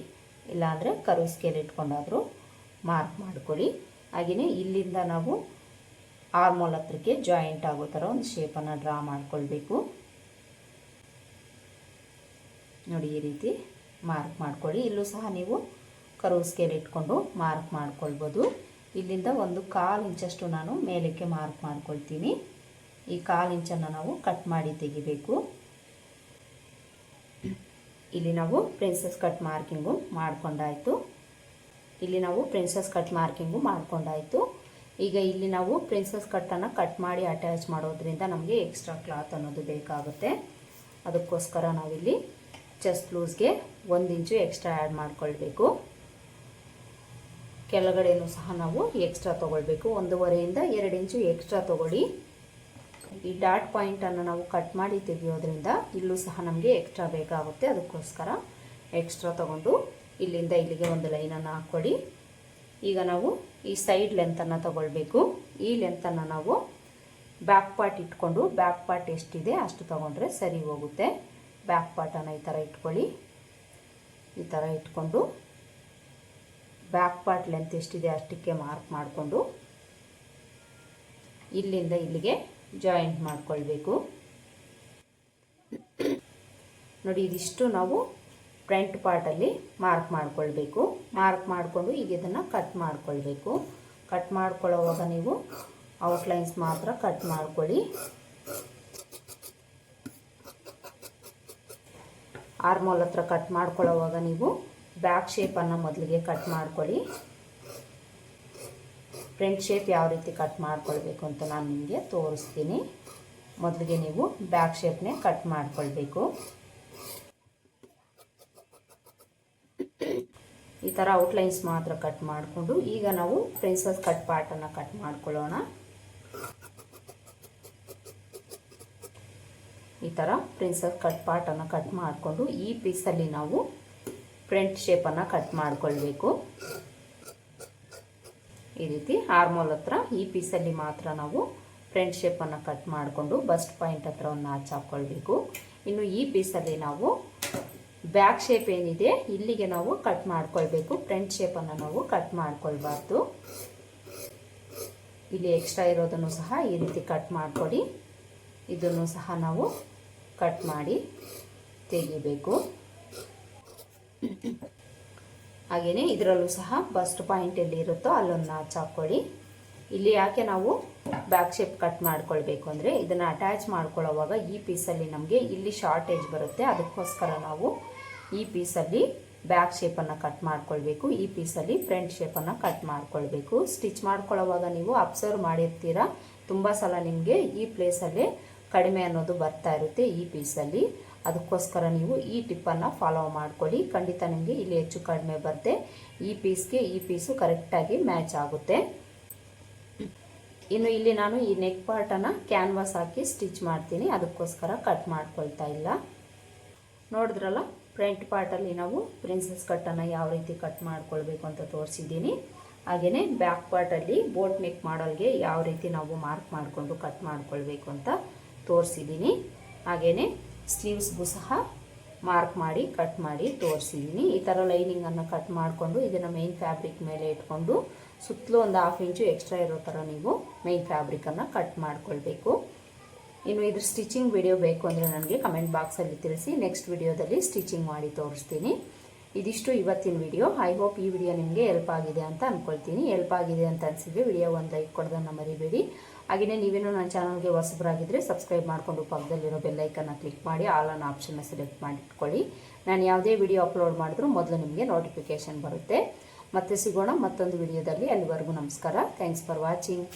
ಇಲ್ಲಾಂದರೆ ಕರು ಸ್ಕೇಲ್ ಇಟ್ಕೊಂಡಾದರೂ ಮಾರ್ಕ್ ಮಾಡ್ಕೊಳ್ಳಿ. ಹಾಗೆಯೇ ಇಲ್ಲಿಂದ ನಾವು ಆರ್ಮೋಲ್ ಹತ್ರಕ್ಕೆ ಜಾಯಿಂಟ್ ಆಗೋ ಥರ ಒಂದು ಶೇಪನ್ನು ಡ್ರಾ ಮಾಡಿಕೊಳ್ಬೇಕು. ನೋಡಿ ಈ ರೀತಿ ಮಾರ್ಕ್ ಮಾಡ್ಕೊಳ್ಳಿ. ಇಲ್ಲೂ ಸಹ ನೀವು ಕರು ಸ್ಕೇಲ್ ಇಟ್ಕೊಂಡು ಮಾರ್ಕ್ ಮಾಡ್ಕೊಳ್ಬೋದು. ಇಲ್ಲಿಂದ ಒಂದು ಕಾಲು ಇಂಚಷ್ಟು ನಾನು ಮೇಲಕ್ಕೆ ಮಾರ್ಕ್ ಮಾಡ್ಕೊಳ್ತೀನಿ. ಈ ಕಾಲು ಇಂಚನ್ನು ನಾವು ಕಟ್ ಮಾಡಿ ತೆಗಿಬೇಕು. ಇಲ್ಲಿ ನಾವು ಪ್ರಿನ್ಸಸ್ ಕಟ್ ಮಾರ್ಕಿಂಗು ಮಾಡ್ಕೊಂಡಾಯಿತು. ಇಲ್ಲಿ ನಾವು ಪ್ರಿನ್ಸಸ್ ಕಟ್ ಮಾರ್ಕಿಂಗು ಮಾಡ್ಕೊಂಡಾಯಿತು. ಈಗ ಇಲ್ಲಿ ನಾವು ಪ್ರಿನ್ಸಸ್ ಕಟ್ಟನ್ನು ಕಟ್ ಮಾಡಿ ಅಟ್ಯಾಚ್ ಮಾಡೋದ್ರಿಂದ ನಮಗೆ ಎಕ್ಸ್ಟ್ರಾ ಕ್ಲಾತ್ ಅನ್ನೋದು ಬೇಕಾಗುತ್ತೆ. ಅದಕ್ಕೋಸ್ಕರ ನಾವಿಲ್ಲಿ ಚೆಸ್ಟ್ ಲೂಸ್ಗೆ ಒಂದು ಇಂಚು ಎಕ್ಸ್ಟ್ರಾ ಆ್ಯಡ್ ಮಾಡ್ಕೊಳ್ಬೇಕು. ಕೆಳಗಡೆನೂ ಸಹ ನಾವು ಎಕ್ಸ್ಟ್ರಾ ತೊಗೊಳ್ಬೇಕು. ಒಂದೂವರೆಯಿಂದ ಎರಡು ಇಂಚು ಎಕ್ಸ್ಟ್ರಾ ತೊಗೊಳ್ಳಿ. ಈ ಡಾಟ್ ಪಾಯಿಂಟನ್ನು ನಾವು ಕಟ್ ಮಾಡಿ ತೆಗೆಯೋದ್ರಿಂದ ಇಲ್ಲೂ ಸಹ ನಮಗೆ ಎಕ್ಸ್ಟ್ರಾ ಬೇಕಾಗುತ್ತೆ. ಅದಕ್ಕೋಸ್ಕರ ಎಕ್ಸ್ಟ್ರಾ ತೊಗೊಂಡು ಇಲ್ಲಿಂದ ಇಲ್ಲಿಗೆ ಒಂದು ಲೈನನ್ನು ಹಾಕ್ಕೊಳ್ಳಿ. ಈಗ ನಾವು ಈ ಸೈಡ್ ಲೆಂತನ್ನು ತಗೊಳ್ಬೇಕು. ಈ ಲೆಂತನ್ನು ನಾವು ಬ್ಯಾಕ್ ಪಾರ್ಟ್ ಇಟ್ಕೊಂಡು ಬ್ಯಾಕ್ ಪಾರ್ಟ್ ಎಷ್ಟಿದೆ ಅಷ್ಟು ತೊಗೊಂಡ್ರೆ ಸರಿ ಹೋಗುತ್ತೆ. ಬ್ಯಾಕ್ ಪಾರ್ಟನ್ನು ಈ ಥರ ಇಟ್ಕೊಳ್ಳಿ. ಈ ಥರ ಇಟ್ಕೊಂಡು ಬ್ಯಾಕ್ ಪಾರ್ಟ್ ಲೆಂತ್ ಎಷ್ಟಿದೆ ಅಷ್ಟಕ್ಕೆ ಮಾರ್ಕ್ ಮಾಡಿಕೊಂಡು ಇಲ್ಲಿಂದ ಇಲ್ಲಿಗೆ ಜಾಯಿಂಟ್ ಮಾಡಿಕೊಳ್ಬೇಕು. ನೋಡಿ, ಇದಿಷ್ಟು ನಾವು ಫ್ರಂಟ್ ಪಾರ್ಟಲ್ಲಿ ಮಾರ್ಕ್ ಮಾಡಿಕೊಳ್ಬೇಕು. ಮಾರ್ಕ್ ಮಾಡಿಕೊಂಡು ಈಗ ಇದನ್ನು ಕಟ್ ಮಾಡಿಕೊಳ್ಬೇಕು. ಕಟ್ ಮಾಡ್ಕೊಳ್ಳೋವಾಗ ನೀವು ಔಟ್ಲೈನ್ಸ್ ಮಾತ್ರ ಕಟ್ ಮಾಡ್ಕೊಳ್ಳಿ. ಆರ್ಮೋಲ್ ಹತ್ರ ಕಟ್ ಮಾಡ್ಕೊಳ್ಳೋವಾಗ ನೀವು ಬ್ಯಾಕ್ ಶೇಪನ್ನು ಮೊದಲಿಗೆ ಕಟ್ ಮಾಡ್ಕೊಳ್ಳಿ. ಫ್ರಂಟ್ ಶೇಪ್ ಯಾವ ರೀತಿ ಕಟ್ ಮಾಡ್ಕೊಳ್ಬೇಕು ಅಂತ ನಾನು ನಿಮಗೆ ತೋರಿಸ್ತೀನಿ. ಮೊದಲಿಗೆ ನೀವು ಬ್ಯಾಕ್ ಶೇಪ್ನೇ ಕಟ್ ಮಾಡ್ಕೊಳ್ಬೇಕು. ಈ ಥರ ಔಟ್ಲೈನ್ಸ್ ಮಾತ್ರ ಕಟ್ ಮಾಡಿಕೊಂಡು ಈಗ ನಾವು ಪ್ರಿನ್ಸಸ್ ಕಟ್ ಪಾರ್ಟನ್ನು ಕಟ್ ಮಾಡ್ಕೊಳ್ಳೋಣ. ಈ ಥರ ಪ್ರಿನ್ಸಸ್ ಕಟ್ ಪಾರ್ಟನ್ನು ಕಟ್ ಮಾಡಿಕೊಂಡು ಈ ಪೀಸಲ್ಲಿ ನಾವು ಫ್ರಂಟ್ ಶೇಪನ್ನು ಕಟ್ ಮಾಡ್ಕೊಳ್ಬೇಕು. ಈ ರೀತಿ ಹಾರ್ಮೋಲ್ ಹತ್ರ ಈ ಪೀಸಲ್ಲಿ ಮಾತ್ರ ನಾವು ಫ್ರಂಟ್ ಶೇಪನ್ನು ಕಟ್ ಮಾಡಿಕೊಂಡು ಬಸ್ಟ್ ಪಾಯಿಂಟ್ ಹತ್ರ ಒಂದು ನಾಚ್ ಹಾಕ್ಕೊಳ್ಬೇಕು ಇನ್ನು ಈ ಪೀಸಲ್ಲಿ ನಾವು ಬ್ಯಾಕ್ ಶೇಪ್ ಏನಿದೆ ಇಲ್ಲಿಗೆ ನಾವು ಕಟ್ ಮಾಡ್ಕೊಳ್ಬೇಕು. ಫ್ರಂಟ್ ಶೇಪನ್ನು ನಾವು ಕಟ್ ಮಾಡ್ಕೊಳ್ಬಾರ್ದು. ಇಲ್ಲಿ ಎಕ್ಸ್ಟ್ರಾ ಇರೋದನ್ನು ಸಹ ಈ ರೀತಿ ಕಟ್ ಮಾಡಿಕೊಡಿ. ಇದನ್ನು ಸಹ ನಾವು ಕಟ್ ಮಾಡಿ ತೆಗಿಬೇಕು. ಹಾಗೆಯೇ ಇದರಲ್ಲೂ ಸಹ ಬಸ್ಟ್ ಪಾಯಿಂಟ್ ಎಲ್ಲಿ ಇರುತ್ತೋ ಅಲ್ಲೊಂದು ನಾಚ್ ಹಾಕ್ಕೊಳ್ಳಿ. ಇಲ್ಲಿ ಯಾಕೆ ನಾವು ಬ್ಯಾಕ್ ಶೇಪ್ ಕಟ್ ಮಾಡ್ಕೊಳ್ಬೇಕು ಅಂದರೆ ಇದನ್ನು ಅಟ್ಯಾಚ್ ಮಾಡ್ಕೊಳ್ಳೋವಾಗ ಈ ಪೀಸಲ್ಲಿ ನಮಗೆ ಇಲ್ಲಿ ಶಾರ್ಟೇಜ್ ಬರುತ್ತೆ. ಅದಕ್ಕೋಸ್ಕರ ನಾವು ಈ ಪೀಸಲ್ಲಿ ಬ್ಯಾಕ್ ಶೇಪನ್ನು ಕಟ್ ಮಾಡ್ಕೊಳ್ಬೇಕು. ಈ ಪೀಸಲ್ಲಿ ಫ್ರಂಟ್ ಶೇಪನ್ನು ಕಟ್ ಮಾಡ್ಕೊಳ್ಬೇಕು. ಸ್ಟಿಚ್ ಮಾಡ್ಕೊಳ್ಳೋವಾಗ ನೀವು ಅಬ್ಸರ್ವ್ ಮಾಡಿರ್ತೀರ? ತುಂಬ ಸಲ ನಿಮಗೆ ಈ ಪ್ಲೇಸಲ್ಲೇ ಕಡಿಮೆ ಅನ್ನೋದು ಬರ್ತಾ ಇರುತ್ತೆ ಈ ಪೀಸಲ್ಲಿ ಅದಕ್ಕೋಸ್ಕರ ನೀವು ಈ ಟಿಪ್ಪನ್ನು ಫಾಲೋ ಮಾಡ್ಕೊಳ್ಳಿ. ಖಂಡಿತ ನಿಮಗೆ ಇಲ್ಲಿ ಹೆಚ್ಚು ಕಡಿಮೆ ಬರುತ್ತೆ. ಈ ಪೀಸ್ಗೆ ಈ ಪೀಸು ಕರೆಕ್ಟಾಗಿ ಮ್ಯಾಚ್ ಆಗುತ್ತೆ. ಇನ್ನು ಇಲ್ಲಿ ನಾನು ಈ ನೆಕ್ ಪಾರ್ಟನ್ನು ಕ್ಯಾನ್ವಾಸ್ ಹಾಕಿ ಸ್ಟಿಚ್ ಮಾಡ್ತೀನಿ. ಅದಕ್ಕೋಸ್ಕರ ಕಟ್ ಮಾಡ್ಕೊಳ್ತಾ ಇಲ್ಲ. ನೋಡಿದ್ರಲ್ಲ ಫ್ರಂಟ್ ಪಾರ್ಟಲ್ಲಿ ನಾವು ಪ್ರಿನ್ಸಸ್ ಕಟ್ಟನ್ನು ಯಾವ ರೀತಿ ಕಟ್ ಮಾಡ್ಕೊಳ್ಬೇಕು ಅಂತ ತೋರಿಸಿದ್ದೀನಿ. ಹಾಗೆಯೇ ಬ್ಯಾಕ್ ಪಾರ್ಟಲ್ಲಿ ಬೋಟ್ ನೆಕ್ ಮಾಡಲ್ಗೆ ಯಾವ ರೀತಿ ನಾವು ಮಾರ್ಕ್ ಮಾಡಿಕೊಂಡು ಕಟ್ ಮಾಡ್ಕೊಳ್ಬೇಕು ಅಂತ ತೋರಿಸಿದ್ದೀನಿ. ಹಾಗೆಯೇ ಸ್ಲೀವ್ಸ್ಗೂ ಸಹ ಮಾರ್ಕ್ ಮಾಡಿ, ಕಟ್ ಮಾಡಿ ತೋರಿಸಿದ್ದೀನಿ ಈ ಥರ ಲೈನಿಂಗನ್ನು ಕಟ್ ಮಾಡಿಕೊಂಡು ಇದನ್ನು ಮೈನ್ ಫ್ಯಾಬ್ರಿಕ್ ಮೇಲೆ ಇಟ್ಕೊಂಡು ಸುತ್ತಲೂ ಒಂದು ಹಾಫ್ ಇಂಚು ಎಕ್ಸ್ಟ್ರಾ ಇರೋ ಥರ ನೀವು ಮೇನ್ ಫ್ಯಾಬ್ರಿಕನ್ನು ಕಟ್ ಮಾಡ್ಕೊಳ್ಬೇಕು. ಇನ್ನು ಇದ್ರ ಸ್ಟಿಚಿಂಗ್ ವಿಡಿಯೋ ಬೇಕು ಅಂದರೆ ನನಗೆ ಕಮೆಂಟ್ ಬಾಕ್ಸಲ್ಲಿ ತಿಳಿಸಿ ನೆಕ್ಸ್ಟ್ ವಿಡಿಯೋದಲ್ಲಿ ಸ್ಟಿಚಿಂಗ್ ಮಾಡಿ ತೋರಿಸ್ತೀನಿ. ಇದಿಷ್ಟು ಇವತ್ತಿನ ವಿಡಿಯೋ ಐ ಹೋಪ್ ಈ ವಿಡಿಯೋ ನಿಮಗೆ ಹೆಲ್ಪ್ ಆಗಿದೆ ಅಂತ ಅಂದ್ಕೊಳ್ತೀನಿ ಹೆಲ್ಪ್ ಆಗಿದೆ ಅಂತ ಅನಿಸಿದ್ರೆ ವಿಡಿಯೋ ಒಂದು ಲೈಕ್ ಕೊಡೋದನ್ನು ಮರಿಬೇಡಿ. ಹಾಗೆಯೇ ನೀವೇನು ನನ್ನ ಚಾನಲ್ಗೆ ಹೊಸಬರಾಗಿದ್ದರೆ ಸಬ್ಸ್ಕ್ರೈಬ್ ಮಾಡಿಕೊಂಡು ಪಕ್ಕದಲ್ಲಿರೋ ಬೆಲ್ಲೈಕನ್ನ ಕ್ಲಿಕ್ ಮಾಡಿ ಆಲ್ ಆನ್ ಆಪ್ಷನ್ನ ಸೆಲೆಕ್ಟ್ ಮಾಡಿಟ್ಕೊಳ್ಳಿ. ನಾನು ಯಾವುದೇ ವಿಡಿಯೋ ಅಪ್ಲೋಡ್ ಮಾಡಿದ್ರೂ ಮೊದಲು ನಿಮಗೆ ನೋಟಿಫಿಕೇಷನ್ ಬರುತ್ತೆ. ಮತ್ತೆ ಸಿಗೋಣ ಮತ್ತೊಂದು ವಿಡಿಯೋದಲ್ಲಿ ಅಲ್ಲಿವರೆಗೂ ನಮಸ್ಕಾರ. Thanks for watching